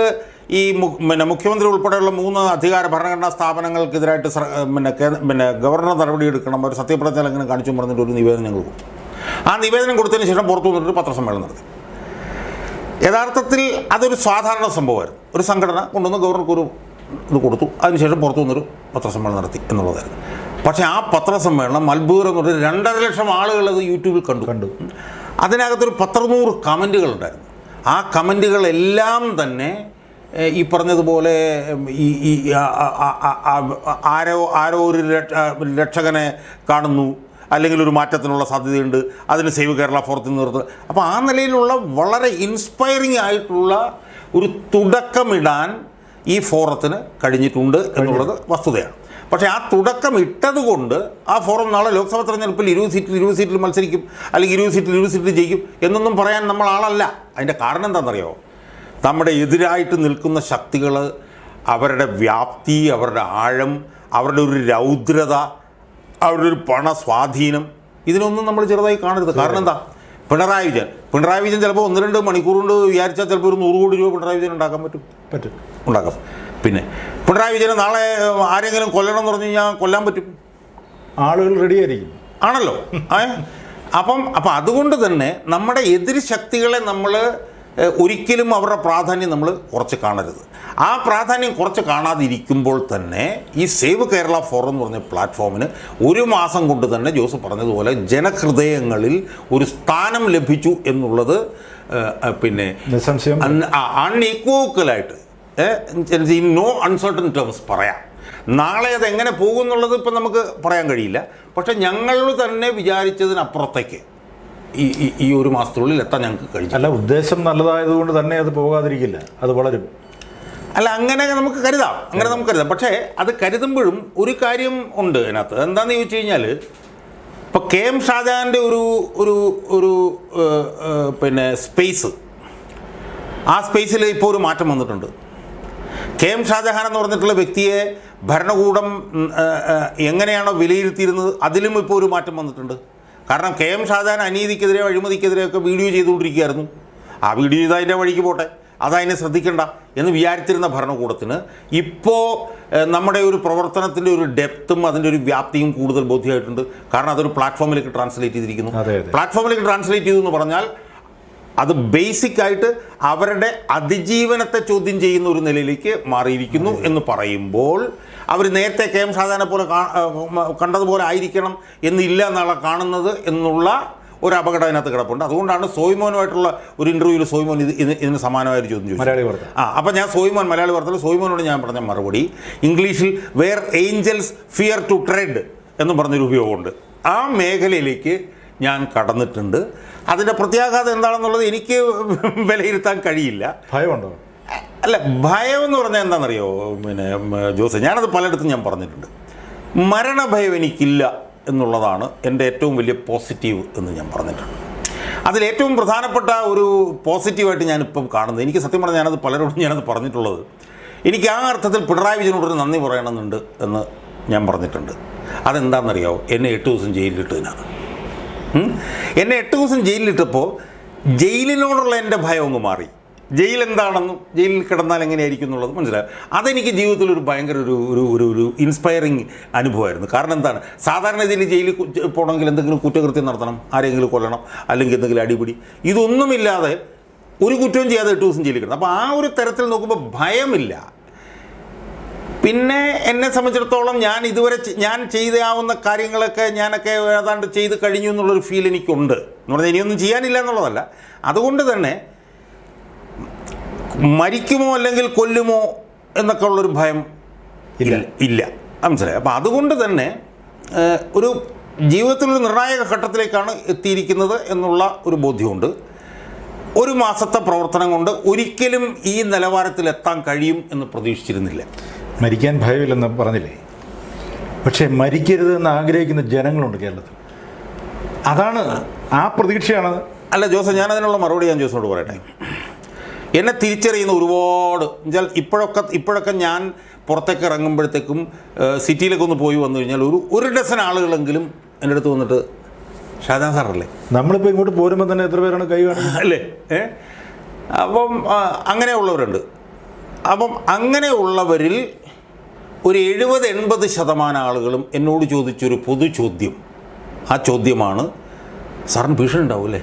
ഈ പിന്നെ മുഖ്യമന്ത്രി ഉൾപ്പെടെയുള്ള മൂന്ന് അധികാര ഭരണഘടനാ സ്ഥാപനങ്ങൾക്കെതിരായിട്ട് പിന്നെ പിന്നെ ഗവർണർ നടപടിയെടുക്കണം ഒരു സത്യപ്രതിജ്ഞ ലംഘനം കാണിച്ചു പറഞ്ഞിട്ട് ഒരു നിവേദനം ഞങ്ങൾ കൊടുത്തു. ആ നിവേദനം കൊടുത്തതിന് ശേഷം പുറത്തു വന്നിട്ട് പത്രസമ്മേളനം നടത്തി. യഥാർത്ഥത്തിൽ അതൊരു സാധാരണ സംഭവമായിരുന്നു. ഒരു സംഘടന കൊണ്ടുവന്ന് ഗവർണർക്ക് ഒരു ഇത് കൊടുത്തു. അതിനുശേഷം പുറത്തു നിന്നൊരു പത്രസമ്മേളനം നടത്തി എന്നുള്ളതായിരുന്നു. പക്ഷേ ആ പത്രസമ്മേളനം അത്ഭുതം എന്ന് പറഞ്ഞ രണ്ടര ലക്ഷം ആളുകൾ അത് യൂട്യൂബിൽ കണ്ടു. കണ്ടു. അതിനകത്തൊരു പത്രനൂറ് കമന്റുകൾ ഉണ്ടായിരുന്നു. ആ കമന്റുകളെല്ലാം തന്നെ ഈ പറഞ്ഞതുപോലെ ഈ ഈ ആരോ ആരോ ഒരു രക്ഷ- രക്ഷകനെ കാണുന്നു. അല്ലെങ്കിൽ ഒരു മാറ്റത്തിനുള്ള സാധ്യതയുണ്ട്. അതിന് സേവ് കേരള ഫോർത്ത് നിർത്തുക അപ്പോൾ ആ നിലയിലുള്ള വളരെ ഇൻസ്പയറിംഗ് ആയിട്ടുള്ള ഒരു തുടക്കമിടാൻ ഈ ഫോറത്തിന് കഴിഞ്ഞിട്ടുണ്ട് എന്നുള്ളത് വസ്തുതയാണ്. പക്ഷേ ആ തുടക്കം ഇട്ടതുകൊണ്ട് ആ ഫോറം നാളെ ലോക്സഭാ തെരഞ്ഞെടുപ്പിൽ ഇരുപത് സീറ്റിൽ ഇരുപത് സീറ്റിൽ മത്സരിക്കും അല്ലെങ്കിൽ ഇരുപത് സീറ്റിൽ ഇരുപത് സീറ്റിൽ ജയിക്കും എന്നൊന്നും പറയാൻ നമ്മൾ ആളല്ല. അതിന്റെ കാരണം എന്താണെന്നറിയോ? നമ്മുടെ എതിരായിട്ട് നിൽക്കുന്ന ശക്തികൾ അവരുടെ വ്യാപ്തി അവരുടെ ആഴം അവരുടെ ഒരു രൗദ്രത അവരുടെ ഒരു പണ സ്വാധീനം. ഇതിനൊന്നും നമ്മൾ ചെറുതായി കാണരുത്. കാരണം എന്താ? പിണറായി വിജയൻ. പിണറായി വിജയൻ ചിലപ്പോൾ ഒന്ന് രണ്ട് മണിക്കൂർ കൊണ്ട് വിചാരിച്ചാൽ ചിലപ്പോൾ ഒരു നൂറ് കോടി രൂപ പിണറായി വിജയൻ ഉണ്ടാക്കാൻ പറ്റും. പറ്റും. ഉണ്ടാക്കാം. പിന്നെ പിണറായി വിജയനെ നാളെ ആരെങ്കിലും കൊല്ലണം എന്ന് പറഞ്ഞു കഴിഞ്ഞാൽ കൊല്ലാൻ പറ്റും. ആളുകൾ റെഡി ആയിരിക്കും. ആണല്ലോ? അപ്പം അപ്പം അതുകൊണ്ട് തന്നെ നമ്മുടെ എതിർ ശക്തികളെ നമ്മൾ ഒരിക്കലും അവരുടെ പ്രാധാന്യം നമ്മൾ കുറച്ച് കാണരുത്. ആ പ്രാധാന്യം കുറച്ച് കാണാതിരിക്കുമ്പോൾ തന്നെ ഈ സേവ് കേരള ഫോറം എന്ന് പറഞ്ഞ പ്ലാറ്റ്ഫോമിന് ഒരു മാസം കൊണ്ട് തന്നെ ജോസ് പറഞ്ഞതുപോലെ ജനഹൃദയങ്ങളിൽ ഒരു സ്ഥാനം ലഭിച്ചു എന്നുള്ളത് പിന്നെ ഇൻ നോ അൺസർട്ടൺ ടേംസ് പറയാം. നാളെ അത് എങ്ങനെ പോകും എന്നുള്ളത് ഇപ്പം നമുക്ക് പറയാൻ കഴിയില്ല. പക്ഷെ ഞങ്ങൾ തന്നെ വിചാരിച്ചതിനപ്പുറത്തേക്ക് ഈ ഈ- ഒരു മാസത്തിനുള്ളിൽ എത്താൻ ഞങ്ങൾക്ക് കഴിഞ്ഞു അല്ല ഉദ്ദേശം നല്ലതായതുകൊണ്ട് തന്നെ അത് പോകാതിരിക്കില്ല. അത് വളരും. അല്ല അങ്ങനെ നമുക്ക് കരുതാം. അങ്ങനെ നമുക്ക് കരുതാം. പക്ഷേ അത് കരുതുമ്പോഴും ഒരു കാര്യം ഉണ്ട് അതിനകത്ത്. എന്താണെന്ന് ചോദിച്ചു കഴിഞ്ഞാൽ ഇപ്പോൾ കെ എം ഷാജഹാന്റെ ഒരു ഒരു ഒരു പിന്നെ സ്പേസ്. ആ സ്പേസിൽ ഇപ്പോൾ ഒരു മാറ്റം വന്നിട്ടുണ്ട്. കെ എം ഷാജഹാൻ എന്ന് പറഞ്ഞിട്ടുള്ള വ്യക്തിയെ ഭരണകൂടം എങ്ങനെയാണോ വിലയിരുത്തിയിരുന്നത് അതിലും ഇപ്പോൾ ഒരു മാറ്റം വന്നിട്ടുണ്ട്. കാരണം കെ എം ഷാജഹാൻ അനീതിക്കെതിരെ അഴിമതിക്കെതിരെയൊക്കെ വീഡിയോ ചെയ്തുകൊണ്ടിരിക്കുകയായിരുന്നു. ആ വീഡിയോ ചെയ്ത് അതിന്റെ വഴിക്ക് പോട്ടെ. അതതിനെ ശ്രദ്ധിക്കണ്ട എന്ന് വിചാരിച്ചിരുന്ന ഭരണകൂടത്തിന് ഇപ്പോൾ നമ്മുടെ ഒരു പ്രവർത്തനത്തിന്റെ ഒരു ഡെപ്തും അതിന്റെ ഒരു വ്യാപ്തിയും കൂടുതൽ ബോധ്യമായിട്ടുണ്ട്. കാരണം അതൊരു പ്ലാറ്റ്ഫോമിലേക്ക് ട്രാൻസ്ലേറ്റ് ചെയ്തിരിക്കുന്നു. പ്ലാറ്റ്ഫോമിലേക്ക് ട്രാൻസ്ലേറ്റ് ചെയ്തു എന്ന് പറഞ്ഞാൽ അത് ബേസിക് ആയിട്ട് അവരുടെ അതിജീവനത്തെ ചോദ്യം ചെയ്യുന്ന ഒരു നിലയിലേക്ക് മാറിയിരിക്കുന്നു എന്ന് പറയുമ്പോൾ അവർ നേരത്തെ കെ എം ഷാജാനെ പോലെ കണ്ടതുപോലെ ആയിരിക്കണം എന്നില്ല എന്നാണ് കാണുന്നത് എന്നുള്ള ഒരു അപകടം അതിനകത്ത് കിടപ്പുണ്ട്. അതുകൊണ്ടാണ് സോയ്മോനുമായിട്ടുള്ള ഒരു ഇന്റർവ്യൂവിൽ സോയ്മോൻ ഇത് ഇതിന് ഇതിന് സമാനമായ ഒരു ചോദ്യം ചോദിച്ചു മലയാളി വാർത്ത. ആ അപ്പം ഞാൻ സോയ്മോൻ മലയാളി വാർത്തയിൽ സോയ്മോനോട് ഞാൻ പറഞ്ഞ മറുപടി ഇംഗ്ലീഷിൽ where angels fear to tread എന്ന് പറഞ്ഞൊരു ഉപയോഗമുണ്ട്. ആ മേഖലയിലേക്ക് ഞാൻ കടന്നിട്ടുണ്ട്. അതിന്റെ പ്രത്യാഘാതം എന്താണെന്നുള്ളത് എനിക്ക് വിലയിരുത്താൻ കഴിയില്ല. ഭയമുണ്ടോ? അല്ല ഭയം എന്ന് പറഞ്ഞാൽ എന്താണെന്നറിയോ? പിന്നെ ജോസ് ഞാനത് പലയിടത്തും ഞാൻ പറഞ്ഞിട്ടുണ്ട്. മരണഭയം എനിക്കില്ല എന്നുള്ളതാണ് എന്റെ ഏറ്റവും വലിയ പോസിറ്റീവ് എന്ന് ഞാൻ പറഞ്ഞിട്ടുണ്ട്. അതിലേറ്റവും പ്രധാനപ്പെട്ട ഒരു പോസിറ്റീവായിട്ട് ഞാനിപ്പം കാണുന്നത് എനിക്ക് സത്യം പറഞ്ഞാൽ ഞാനത് പലരോടും ഞാനത് പറഞ്ഞിട്ടുള്ളത് എനിക്ക് ആ അർത്ഥത്തിൽ പിണറായി വിജയനോടൊരു നന്ദി പറയണമെന്നുണ്ട് എന്ന് ഞാൻ പറഞ്ഞിട്ടുണ്ട്. അതെന്താണെന്നറിയാമോ എന്നെ എട്ട് ദിവസം ജയിലിലിട്ടതിനാണ്? എന്നെ എട്ട് ദിവസം ജയിലിലിട്ടപ്പോൾ ജയിലിനോടുള്ള എന്റെ ഭയം അങ്ങ് മാറി. ജയിൽ എന്താണെന്നും ജയിലിൽ കിടന്നാൽ എങ്ങനെയായിരിക്കും എന്നുള്ളത് മനസ്സിലായി. അതെനിക്ക് ജീവിതത്തിൽ ഒരു ഭയങ്കര ഒരു ഒരു ഒരു ഒരു ഇൻസ്പയറിങ് അനുഭവമായിരുന്നു. കാരണം എന്താണ്? സാധാരണ ഇതിൽ ജയിലിൽ പോകണമെങ്കിൽ എന്തെങ്കിലും കുറ്റകൃത്യം നടത്തണം. ആരെങ്കിലും കൊല്ലണം. അല്ലെങ്കിൽ എന്തെങ്കിലും അടിപിടി. ഇതൊന്നുമില്ലാതെ ഒരു കുറ്റവും ചെയ്യാതെ എട്ട് ദിവസം ജയിലിൽ കിടന്നു. അപ്പോൾ ആ ഒരു തരത്തിൽ നോക്കുമ്പോൾ ഭയമില്ല. പിന്നെ എന്നെ സംബന്ധിച്ചിടത്തോളം ഞാൻ ഇതുവരെ ഞാൻ ചെയ്താവുന്ന കാര്യങ്ങളൊക്കെ ഞാനൊക്കെ ഏതാണ്ട് ചെയ്ത് കഴിഞ്ഞു എന്നുള്ളൊരു ഫീൽ എനിക്കുണ്ട്. എന്ന് പറഞ്ഞാൽ ഇനിയൊന്നും ചെയ്യാനില്ല എന്നുള്ളതല്ല. അതുകൊണ്ട് തന്നെ മരിക്കുമോ അല്ലെങ്കിൽ കൊല്ലുമോ എന്നൊക്കെ ഉള്ളൊരു ഭയം ഇല്ല. ഇല്ല. മനസ്സിലായി? അപ്പോൾ അതുകൊണ്ട് തന്നെ ഒരു ജീവിതത്തിലൊരു നിർണായക ഘട്ടത്തിലേക്കാണ് എത്തിയിരിക്കുന്നത് എന്നുള്ള ഒരു ബോധ്യമുണ്ട്. ഒരു മാസത്തെ പ്രവർത്തനം കൊണ്ട് ഒരിക്കലും ഈ നിലവാരത്തിൽ എത്താൻ കഴിയും എന്ന് പ്രതീക്ഷിച്ചിരുന്നില്ല. മരിക്കാൻ ഭയമില്ലെന്ന് പറഞ്ഞില്ലേ? പക്ഷേ മരിക്കരുത് എന്ന് ആഗ്രഹിക്കുന്ന ജനങ്ങളുണ്ട് കേരളത്തിൽ. അതാണ് ആ പ്രതീക്ഷയാണ് അല്ല ജോസ് ഞാനതിനുള്ള മറുപടി ഞാൻ ജോസിനോട് പറയട്ടെ? എന്നെ തിരിച്ചറിയുന്ന ഒരുപാട്. എന്നുവെച്ചാൽ ഇപ്പോഴൊക്കെ ഇപ്പോഴൊക്കെ ഞാൻ പുറത്തേക്ക് ഇറങ്ങുമ്പോഴത്തേക്കും സിറ്റിയിലൊക്കെ ഒന്ന് പോയി വന്നു കഴിഞ്ഞാൽ ഒരു ഒരു ഡസൻ ആളുകളെങ്കിലും എന്റെ അടുത്ത് വന്നിട്ട് ഷാജാൻ സാറല്ലേ? നമ്മളിപ്പോൾ ഇങ്ങോട്ട് പോരുമ്പോൾ തന്നെ എത്ര പേരാണ് കൈ കാണുന്നത് അല്ലേ? ഏ? അപ്പം അങ്ങനെ അങ്ങനെയുള്ളവരുണ്ട് അപ്പം അങ്ങനെയുള്ളവരിൽ ഒരു എഴുപത് എൺപത് ശതമാനം ആളുകളും എന്നോട് ചോദിച്ചൊരു പൊതു ചോദ്യം. ആ ചോദ്യമാണ് സാറിന് ഭീഷണി ഉണ്ടാവും അല്ലേ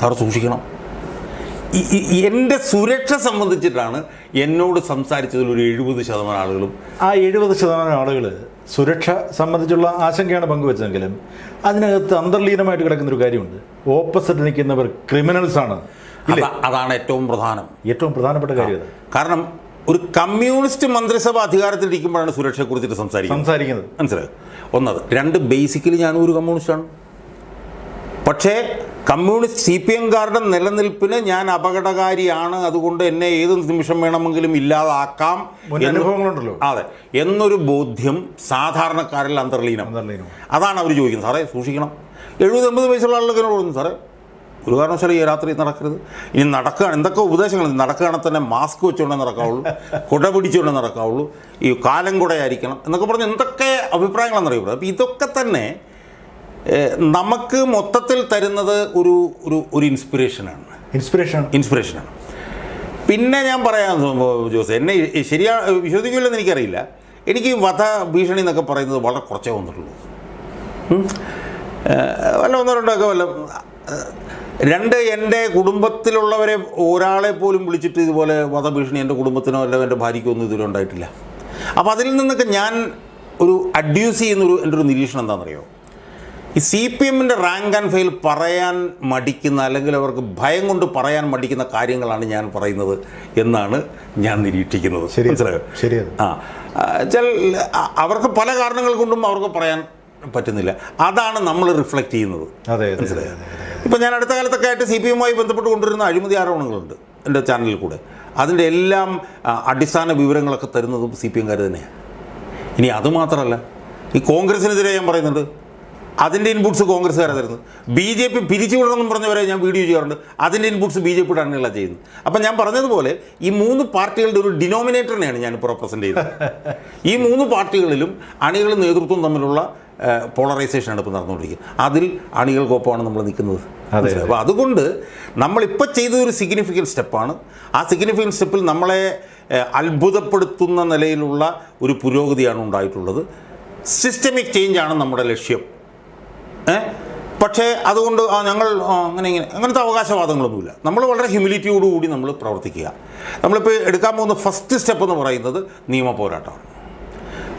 സാർ സൂക്ഷിക്കണം. എന്റെ സുരക്ഷ സംബന്ധിച്ചിട്ടാണ് എന്നോട് സംസാരിച്ചതിൽ ഒരു എഴുപത് ശതമാനം ആളുകളും ആ എഴുപത് ശതമാനം ആളുകൾ സുരക്ഷ സംബന്ധിച്ചുള്ള ആശങ്കയാണ് പങ്കുവെച്ചതെങ്കിലും അതിനകത്ത് അന്തർലീനമായിട്ട് കിടക്കുന്ന ഒരു കാര്യമുണ്ട്. ഓപ്പോസിറ്റ് നിൽക്കുന്നവർ ക്രിമിനൽസ് ആണ്. അതാണ് ഏറ്റവും പ്രധാനം. ഏറ്റവും പ്രധാനപ്പെട്ട കാര്യം കാരണം ഒരു കമ്മ്യൂണിസ്റ്റ് മന്ത്രിസഭ അധികാരത്തിലിരിക്കുമ്പോഴാണ് സുരക്ഷയെക്കുറിച്ചിട്ട് സംസാരിക്കുന്നത്. സംസാരിക്കുന്നത്. മനസ്സിലായോ? ഒന്നത്. രണ്ട് ബേസിക്കലി ഞാനും ഒരു കമ്മ്യൂണിസ്റ്റാണ്. പക്ഷേ കമ്മ്യൂണിസ്റ്റ് സി പി എംകാരുടെ നിലനിൽപ്പിന് ഞാൻ അപകടകാരിയാണ്. അതുകൊണ്ട് എന്നെ ഏത് നിമിഷം വേണമെങ്കിലും ഇല്ലാതാക്കാം അനുഭവങ്ങളുണ്ടല്ലോ. അതെ. എന്നൊരു ബോധ്യം സാധാരണക്കാരിൽ അന്തർലീനം. അതാണ് അവർ ചോദിക്കുന്നത്. സാറേ സൂക്ഷിക്കണം. എഴുപത് എൺപത് വയസ്സുള്ള ആളുകളൊക്കെ പറഞ്ഞു സാറേ? ഒരു കാരണവശാലും ഈ രാത്രി നടക്കരുത്. ഇനി നടക്കുകയാണ്. എന്തൊക്കെ ഉപദേശങ്ങൾ? നടക്കുകയാണെങ്കിൽ തന്നെ മാസ്ക് വെച്ചുകൊണ്ടേ നടക്കാവുള്ളൂ. കുട പിടിച്ചുകൊണ്ടേ നടക്കാവുള്ളൂ. ഈ കാലം കുടയായിരിക്കണം എന്നൊക്കെ പറഞ്ഞ് എന്തൊക്കെ അഭിപ്രായങ്ങളെന്നറിയപ്പെടും അപ്പോൾ ഇതൊക്കെ തന്നെ നമുക്ക് മൊത്തത്തിൽ തരുന്നത് ഒരു ഒരു ഒരു ഇൻസ്പിറേഷനാണ്. ഇൻസ്പിറേഷൻ. ഇൻസ്പിറേഷനാണ്. പിന്നെ ഞാൻ പറയാൻ ജോസ് എന്നെ ശരിയാ വിശ്വസിക്കില്ലെന്ന് എനിക്കറിയില്ല. എനിക്ക് വധ ഭീഷണി എന്നൊക്കെ പറയുന്നത് വളരെ കുറച്ചേ വന്നിട്ടുള്ളൂ. വല്ല ഒന്നോ രണ്ടൊക്കെ വല്ല രണ്ട് എന്റെ കുടുംബത്തിലുള്ളവരെ ഒരാളെ പോലും വിളിച്ചിട്ട് ഇതുപോലെ വധഭീഷണി എന്റെ കുടുംബത്തിനോ അല്ല എന്റെ ഭാര്യയ്ക്കോ ഒന്നും ഇതുവരെ ഉണ്ടായിട്ടില്ല. അപ്പോൾ അതിൽ നിന്നൊക്കെ ഞാൻ ഒരു അഡ്യൂസ് ചെയ്യുന്നൊരു എന്റെ ഒരു നിരീക്ഷണം എന്താണെന്നറിയോ? ഈ സി പി എമ്മിന്റെ റാങ്ക് ആൻഡ് ഫെയിൽ പറയാൻ മടിക്കുന്ന അല്ലെങ്കിൽ അവർക്ക് ഭയം കൊണ്ട് പറയാൻ മടിക്കുന്ന കാര്യങ്ങളാണ് ഞാൻ പറയുന്നത് എന്നാണ് ഞാൻ നിരീക്ഷിക്കുന്നത്. ശരി മനസ്സിലായോ? ശരിയത് ആ. ചില അവർക്ക് പല കാരണങ്ങൾ കൊണ്ടും അവർക്ക് പറയാൻ പറ്റുന്നില്ല. അതാണ് നമ്മൾ റിഫ്ലക്റ്റ് ചെയ്യുന്നത്. അതെ മനസ്സിലായോ? ഇപ്പം ഞാൻ അടുത്ത കാലത്തൊക്കെ ആയിട്ട് സി പി എമ്മുമായി ബന്ധപ്പെട്ട് കൊണ്ടുവരുന്ന അഴിമതി ആരോപണങ്ങളുണ്ട് എന്റെ ചാനലിൽ കൂടെ. അതിന്റെ എല്ലാം അടിസ്ഥാന വിവരങ്ങളൊക്കെ തരുന്നതും സി പി എംകാർ തന്നെയാണ് ഇനി അതുമാത്രമല്ല ഈ കോൺഗ്രസിനെതിരെ ഞാൻ പറയുന്നുണ്ട് അതിന്റെ ഇൻപുട്സ് കോൺഗ്രസ്സുകാരെ തരുന്നു ബി ജെ പി പിരിച്ചുവിടണമെന്ന് പറഞ്ഞവരെ ഞാൻ വീഡിയോ ചെയ്യാറുണ്ട്. അതിന്റെ ഇൻപുട്സ് ബി ജെ പിയുടെ അണികളാണ് ചെയ്യുന്നത് അപ്പം ഞാൻ പറഞ്ഞതുപോലെ ഈ മൂന്ന് പാർട്ടികളുടെ ഒരു ഡിനോമിനേറ്ററിനെയാണ് ഞാനിപ്പോൾ റെപ്രസെന്റ് ചെയ്യുന്നത് ഈ മൂന്ന് പാർട്ടികളിലും അണികളും നേതൃത്വം തമ്മിലുള്ള പോളറൈസേഷനാണ് ഇപ്പോൾ നടന്നുകൊണ്ടിരിക്കുന്നത്. അതിൽ അണികൾക്കൊപ്പമാണ് നമ്മൾ നിൽക്കുന്നത്. അതെ അപ്പോൾ അതുകൊണ്ട് നമ്മളിപ്പോൾ ചെയ്തൊരു സിഗ്നിഫിക്കന്റ് സ്റ്റെപ്പാണ് ആ സിഗ്നിഫിക്കന്റ് സ്റ്റെപ്പിൽ നമ്മളെ അത്ഭുതപ്പെടുത്തുന്ന നിലയിലുള്ള ഒരു പുരോഗതിയാണ് ഉണ്ടായിട്ടുള്ളത്. സിസ്റ്റമിക് ചേഞ്ചാണ് നമ്മുടെ ലക്ഷ്യം. പക്ഷേ അതുകൊണ്ട് ആ ഞങ്ങൾ അങ്ങനെ ഇങ്ങനെ അങ്ങനത്തെ അവകാശവാദങ്ങളൊന്നുമില്ല. നമ്മൾ വളരെ ഹ്യൂമിലിറ്റിയോടുകൂടി നമ്മൾ പ്രവർത്തിക്കുക. നമ്മളിപ്പോൾ എടുക്കാൻ പോകുന്ന ഫസ്റ്റ് സ്റ്റെപ്പ് എന്ന് പറയുന്നത് നിയമ പോരാട്ടമാണ്.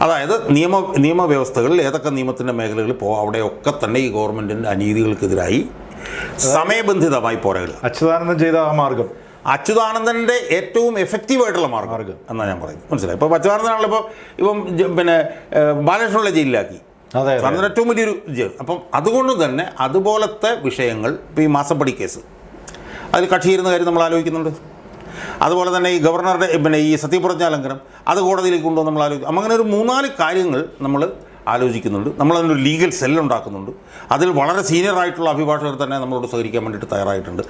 അതായത് നിയമ നിയമവ്യവസ്ഥകളിൽ ഏതൊക്കെ നിയമത്തിന്റെ മേഖലകളിൽ പോ അവിടെയൊക്കെ തന്നെ ഈ ഗവൺമെന്റിന്റെ അനീതികൾക്കെതിരായി സമയബന്ധിതമായി പോരാടുക. അച്യുതാനന്ദൻ ചെയ്ത ആ മാർഗം. അച്യുതാനന്ദന്റെ ഏറ്റവും എഫക്റ്റീവായിട്ടുള്ള ആയിട്ടുള്ള മാർഗം എന്നാണ് ഞാൻ പറയുന്നത്. മനസ്സിലായി? ഇപ്പോൾ അച്യുതാനന്ദനാണല്ലോ ഇപ്പോൾ ഇപ്പം പിന്നെ ബാലകൃഷ്ണനുള്ള ജയിലിലാക്കി. അതെ അതെ. ഏറ്റവും വലിയൊരു ഇത്. അപ്പം അതുകൊണ്ട് തന്നെ അതുപോലത്തെ വിഷയങ്ങൾ ഇപ്പോൾ ഈ മാസപ്പടി കേസ്. അതിൽ കക്ഷിയിരുന്ന കാര്യം നമ്മൾ ആലോചിക്കുന്നുണ്ട്. അതുപോലെ തന്നെ ഈ ഗവർണറുടെ പിന്നെ ഈ സത്യപ്രതിജ്ഞാ ലംഘനം അത് കോടതിയിലേക്ക് കൊണ്ടുവന്ന് നമ്മൾ ആലോചിക്കും. അങ്ങനെ ഒരു മൂന്നാൽ കാര്യങ്ങൾ നമ്മൾ ആലോചിക്കുന്നുണ്ട്. നമ്മൾ അതിനൊരു ലീഗൽ സെൽ ഉണ്ടാക്കുന്നുണ്ട്. അതിൽ വളരെ സീനിയർ ആയിട്ടുള്ള അഭിഭാഷകർ തന്നെ നമ്മളോട് സഹകരിക്കാൻ വേണ്ടിയിട്ട് തയ്യാറായിട്ടുണ്ട്.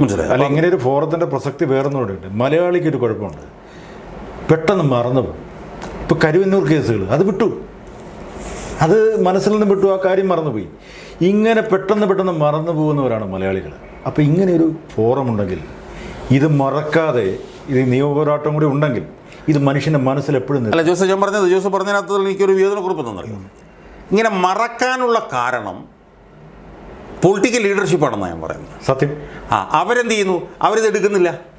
മനസ്സിലായി? അല്ല ഇങ്ങനെ ഒരു ഫോറത്തിന്റെ പ്രസക്തി വേറൊന്നുകൂടെയുണ്ട് മലയാളിക്ക് ഒരു കുഴപ്പമുണ്ട്. പെട്ടെന്ന് മറന്നു പോകും ഇപ്പോൾ കരുവന്നൂർ കേസുകൾ അത് വിട്ടു. അത് മനസ്സിൽ നിന്ന് വിട്ടു ആ കാര്യം മറന്നുപോയി. ഇങ്ങനെ പെട്ടെന്ന് പെട്ടെന്ന് മറന്നു പോകുന്നവരാണ് മലയാളികൾ അപ്പോൾ ഇങ്ങനെ ഒരു ഫോറം ഉണ്ടെങ്കിൽ ഇത് മറക്കാതെ ഇത് നിയമപോരാട്ടം കൂടി ഉണ്ടെങ്കിൽ ഇത് മനുഷ്യന്റെ മനസ്സിൽ എപ്പോഴും അല്ല ജോസ് ഞാൻ പറഞ്ഞത് ജോസ് പറഞ്ഞതിനകത്ത് എനിക്കൊരു വേദനക്കുറിപ്പ് തന്നറിയാം ഇങ്ങനെ മറക്കാനുള്ള കാരണം പൊളിറ്റിക്കൽ ലീഡർഷിപ്പാണെന്നാണ് ഞാൻ പറയുന്നത്. സത്യം. ആ അവരെന്ത് ചെയ്യുന്നു? അവരിത് എടുക്കുന്നില്ല.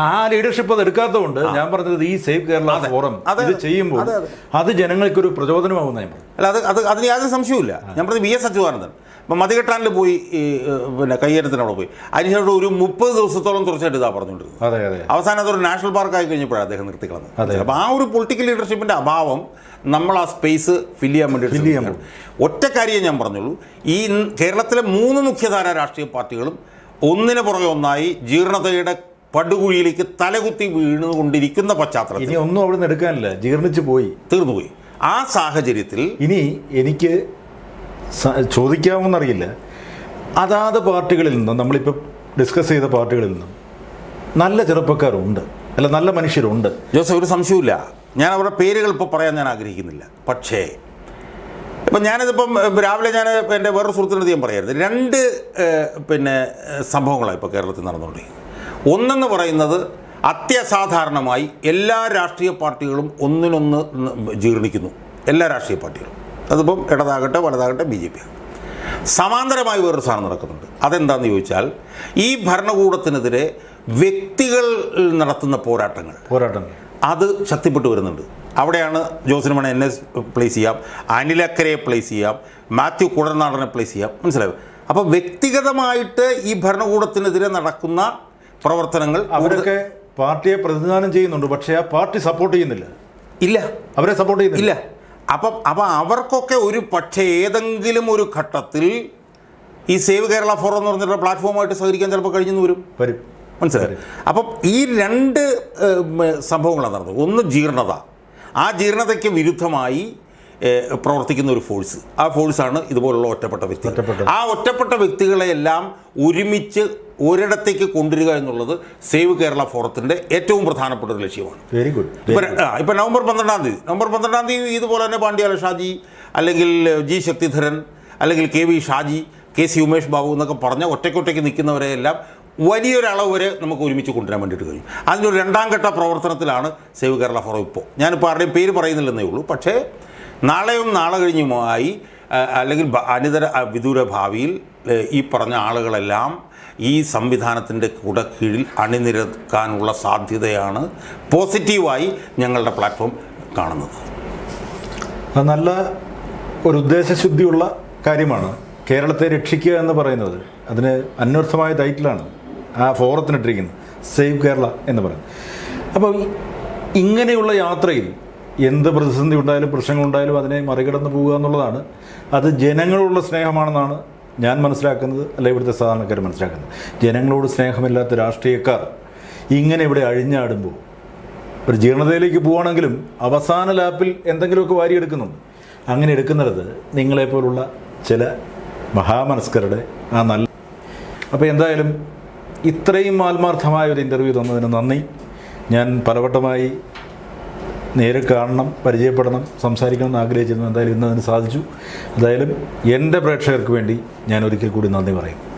ആ ലീഡർഷിപ്പ് അത് എടുക്കാത്തതുകൊണ്ട് ഞാൻ പറഞ്ഞത് ഈ സേഫ് കേരള ഫോറം അത് ചെയ്യുമ്പോൾ അത് ജനങ്ങൾക്ക് അത് ജനങ്ങൾക്കൊരു പ്രചോദനമാകുന്ന ഞാൻ പറഞ്ഞു അല്ല അത് അത് അതിന് യാതൊരു സംശയവുമില്ല. ഞാൻ പറഞ്ഞത് വി എസ് അച്യുതാനന്ദൻ. ഇപ്പം മതികെട്ടാനിൽ പോയി ഈ പിന്നെ കയ്യേറ്റത്തിനവിടെ പോയി. അതിനുശേഷം ഒരു മുപ്പത് ദിവസത്തോളം തുടർച്ചയായിട്ട് ഇതാ പറഞ്ഞുകൊണ്ടിരുന്നത്. അതെ അതെ. അവസാനം അതൊരു നാഷണൽ പാർക്കായി കഴിഞ്ഞപ്പോഴാണ് അദ്ദേഹം അതെ. നിർത്തിക്കളഞ്ഞത് അപ്പോൾ ആ ഒരു പൊളിറ്റിക്കൽ ലീഡർഷിപ്പിന്റെ അഭാവം നമ്മൾ ആ സ്പേസ് ഫില്ല് ചെയ്യാൻ വേണ്ടി ഫിൽ ചെയ്യാൻ ഒറ്റ കാര്യം ഞാൻ പറഞ്ഞുള്ളൂ. ഈ കേരളത്തിലെ മൂന്ന് മുഖ്യധാര രാഷ്ട്രീയ പാർട്ടികളും ഒന്നിന് പുറകെ ഒന്നായി ജീർണതയുടെ പടുകുഴിയിലേക്ക് തലകുത്തി വീണുകൊണ്ടിരിക്കുന്ന പശ്ചാത്തലത്തിൽ ഇനി ഒന്നും അവിടെ നിന്ന് എടുക്കാനില്ല. ജീർണിച്ച് പോയി. തീർന്നുപോയി. ആ സാഹചര്യത്തിൽ ഇനി എനിക്ക് ചോദിക്കാമെന്നറിയില്ല അതാത് പാർട്ടികളിൽ നിന്നും നമ്മളിപ്പോൾ ഡിസ്കസ് ചെയ്ത പാർട്ടികളിൽ നിന്നും നല്ല ചെറുപ്പക്കാരുണ്ട്. അല്ല നല്ല മനുഷ്യരുണ്ട്. ജോസഫ് ഒരു സംശയമില്ല ഞാൻ അവരുടെ പേരുകൾ ഇപ്പോൾ പറയാൻ ഞാൻ ആഗ്രഹിക്കുന്നില്ല. പക്ഷേ ഇപ്പം ഞാനിതിപ്പം രാവിലെ ഞാൻ എന്റെ വേറൊരു സുഹൃത്തിനടുത്ത് ഞാൻ പറയായിരുന്നു. രണ്ട് പിന്നെ സംഭവങ്ങളാണ് ഇപ്പോൾ കേരളത്തിൽ നടന്നുകൊണ്ടിരിക്കുന്നത്. ഒന്നെന്ന് പറയുന്നത് അത്യസാധാരണമായി എല്ലാ രാഷ്ട്രീയ പാർട്ടികളും ഒന്നിനൊന്ന് ജീർണിക്കുന്നു. എല്ലാ രാഷ്ട്രീയ പാർട്ടികളും. അതിപ്പം ഇടതാകട്ടെ വലതാകട്ടെ ബി ജെ പി. സമാന്തരമായി വേറൊരു സാധനം നടക്കുന്നുണ്ട്. അതെന്താണെന്ന് ചോദിച്ചാൽ ഈ ഭരണകൂടത്തിനെതിരെ വ്യക്തികൾ നടത്തുന്ന പോരാട്ടങ്ങൾ. പോരാട്ടങ്ങൾ അത് ശക്തിപ്പെട്ടു വരുന്നുണ്ട്. അവിടെയാണ് ജോസിന് മണി എന്നെ പ്ലേസ് ചെയ്യാം അനിലക്കരയെ പ്ലേസ് ചെയ്യാം മാത്യു കുടനാടനെ പ്ലേസ് ചെയ്യാം. മനസ്സിലായോ? അപ്പോൾ വ്യക്തിഗതമായിട്ട് ഈ ഭരണകൂടത്തിനെതിരെ നടക്കുന്ന പ്രവർത്തനങ്ങൾ അവരൊക്കെ പാർട്ടിയെ പ്രതിനിധാനം ചെയ്യുന്നുണ്ട് പക്ഷേ ആ പാർട്ടി സപ്പോർട്ട് ചെയ്യുന്നില്ല. ഇല്ല. അവരെ സപ്പോർട്ട് ചെയ്യുന്നില്ല. അപ്പം അപ്പം അവർക്കൊക്കെ ഒരു പക്ഷേ ഏതെങ്കിലും ഒരു ഘട്ടത്തിൽ ഈ സേവ് കേരള ഫോറം എന്ന് പറഞ്ഞിട്ടുള്ള പ്ലാറ്റ്ഫോമായിട്ട് സഹകരിക്കാൻ ചിലപ്പോൾ കഴിഞ്ഞെന്ന് വരും. വരും. മനസ്സിലായി? അപ്പം ഈ രണ്ട് സംഭവങ്ങളാണ് നടന്നത്. ഒന്ന് ജീർണത. ആ ജീർണതയ്ക്ക് വിരുദ്ധമായി പ്രവർത്തിക്കുന്ന ഒരു ഫോഴ്സ്. ആ ഫോഴ്സാണ് ഇതുപോലുള്ള ഒറ്റപ്പെട്ട വ്യക്തി ആ ഒറ്റപ്പെട്ട വ്യക്തികളെയെല്ലാം ഒരുമിച്ച് ഒരിടത്തേക്ക് കൊണ്ടുവരിക എന്നുള്ളത് സേവ് കേരള ഫോറത്തിന്റെ ഏറ്റവും പ്രധാനപ്പെട്ട ഒരു ലക്ഷ്യമാണ്. വെരി ഗുഡ് ഇപ്പം ഇപ്പം നവംബർ പന്ത്രണ്ടാം തീയതി. നവംബർ പന്ത്രണ്ടാം തീയതി ഇതുപോലെ തന്നെ പാണ്ഡ്യാല ഷാജി അല്ലെങ്കിൽ ജി ശക്തിധരൻ അല്ലെങ്കിൽ K V Shaji K C Umesh Babu എന്നൊക്കെ പറഞ്ഞ ഒറ്റയ്ക്കൊറ്റയ്ക്ക് നിൽക്കുന്നവരെ എല്ലാം വലിയൊരളവ് വരെ നമുക്ക് ഒരുമിച്ച് കൊണ്ടുവരാൻ വേണ്ടിയിട്ട് കഴിയും. അതിനൊരു രണ്ടാം ഘട്ട പ്രവർത്തനത്തിലാണ് സേവ് കേരള ഫോറം ഇപ്പോൾ. ഞാനിപ്പോൾ ആരുടെയും പേര് പറയുന്നില്ലെന്നേ ഉള്ളൂ. പക്ഷേ നാളെയും നാളെ കഴിഞ്ഞുമായി അല്ലെങ്കിൽ അനിതര വിദൂര ഭാവിയിൽ ഈ പറഞ്ഞ ആളുകളെല്ലാം ഈ സംവിധാനത്തിന്റെ കൂടെ കീഴിൽ അണിനിരക്കാനുള്ള സാധ്യതയാണ് പോസിറ്റീവായി ഞങ്ങളുടെ പ്ലാറ്റ്ഫോം കാണുന്നത്. നല്ല ഒരു ഉദ്ദേശശുദ്ധിയുള്ള കാര്യമാണ്. കേരളത്തെ രക്ഷിക്കുക എന്ന് പറയുന്നത് അതിന് അന്വർത്ഥമായ ടൈറ്റിലാണ് ആ ഫോറത്തിനിട്ടിരിക്കുന്നത് സേവ് കേരള എന്ന് പറയുന്നത്. അപ്പോൾ ഇങ്ങനെയുള്ള യാത്രയിൽ എന്ത് പ്രതിസന്ധി ഉണ്ടായാലും പ്രശ്നങ്ങളുണ്ടായാലും അതിനെ മറികടന്ന് പോകുക എന്നുള്ളതാണ്. അത് ജനങ്ങളുള്ള സ്നേഹമാണെന്നാണ് ഞാൻ മനസ്സിലാക്കുന്നത് അല്ല ഇവിടുത്തെ സാധാരണക്കാർ മനസ്സിലാക്കുന്നത്. ജനങ്ങളോട് സ്നേഹമില്ലാത്ത രാഷ്ട്രീയക്കാർ ഇങ്ങനെ ഇവിടെ അഴിഞ്ഞാടുമ്പോൾ ഒരു ജീർണതയിലേക്ക് പോവുകയാണെങ്കിലും അവസാന ലാപ്പിൽ എന്തെങ്കിലുമൊക്കെ വാരിയെടുക്കുന്നുണ്ട്. അങ്ങനെ എടുക്കുന്നിടത്ത് നിങ്ങളെപ്പോലുള്ള ചില മഹാമനസ്കരുടെ ആ നല്ല അപ്പോൾ എന്തായാലും ഇത്രയും ആത്മാർത്ഥമായ ഒരു ഇന്റർവ്യൂ തന്നതിന് നന്ദി. ഞാൻ പലവട്ടമായി നേരിൽ കാണണം പരിചയപ്പെടണം സംസാരിക്കണം എന്ന് ആഗ്രഹിച്ചിരുന്നു എന്തായാലും ഇന്ന് അതിന് സാധിച്ചു. എന്തായാലും എന്റെ പ്രേക്ഷകർക്ക് വേണ്ടി ഞാൻ ഒരിക്കൽ കൂടി നന്ദി പറയും.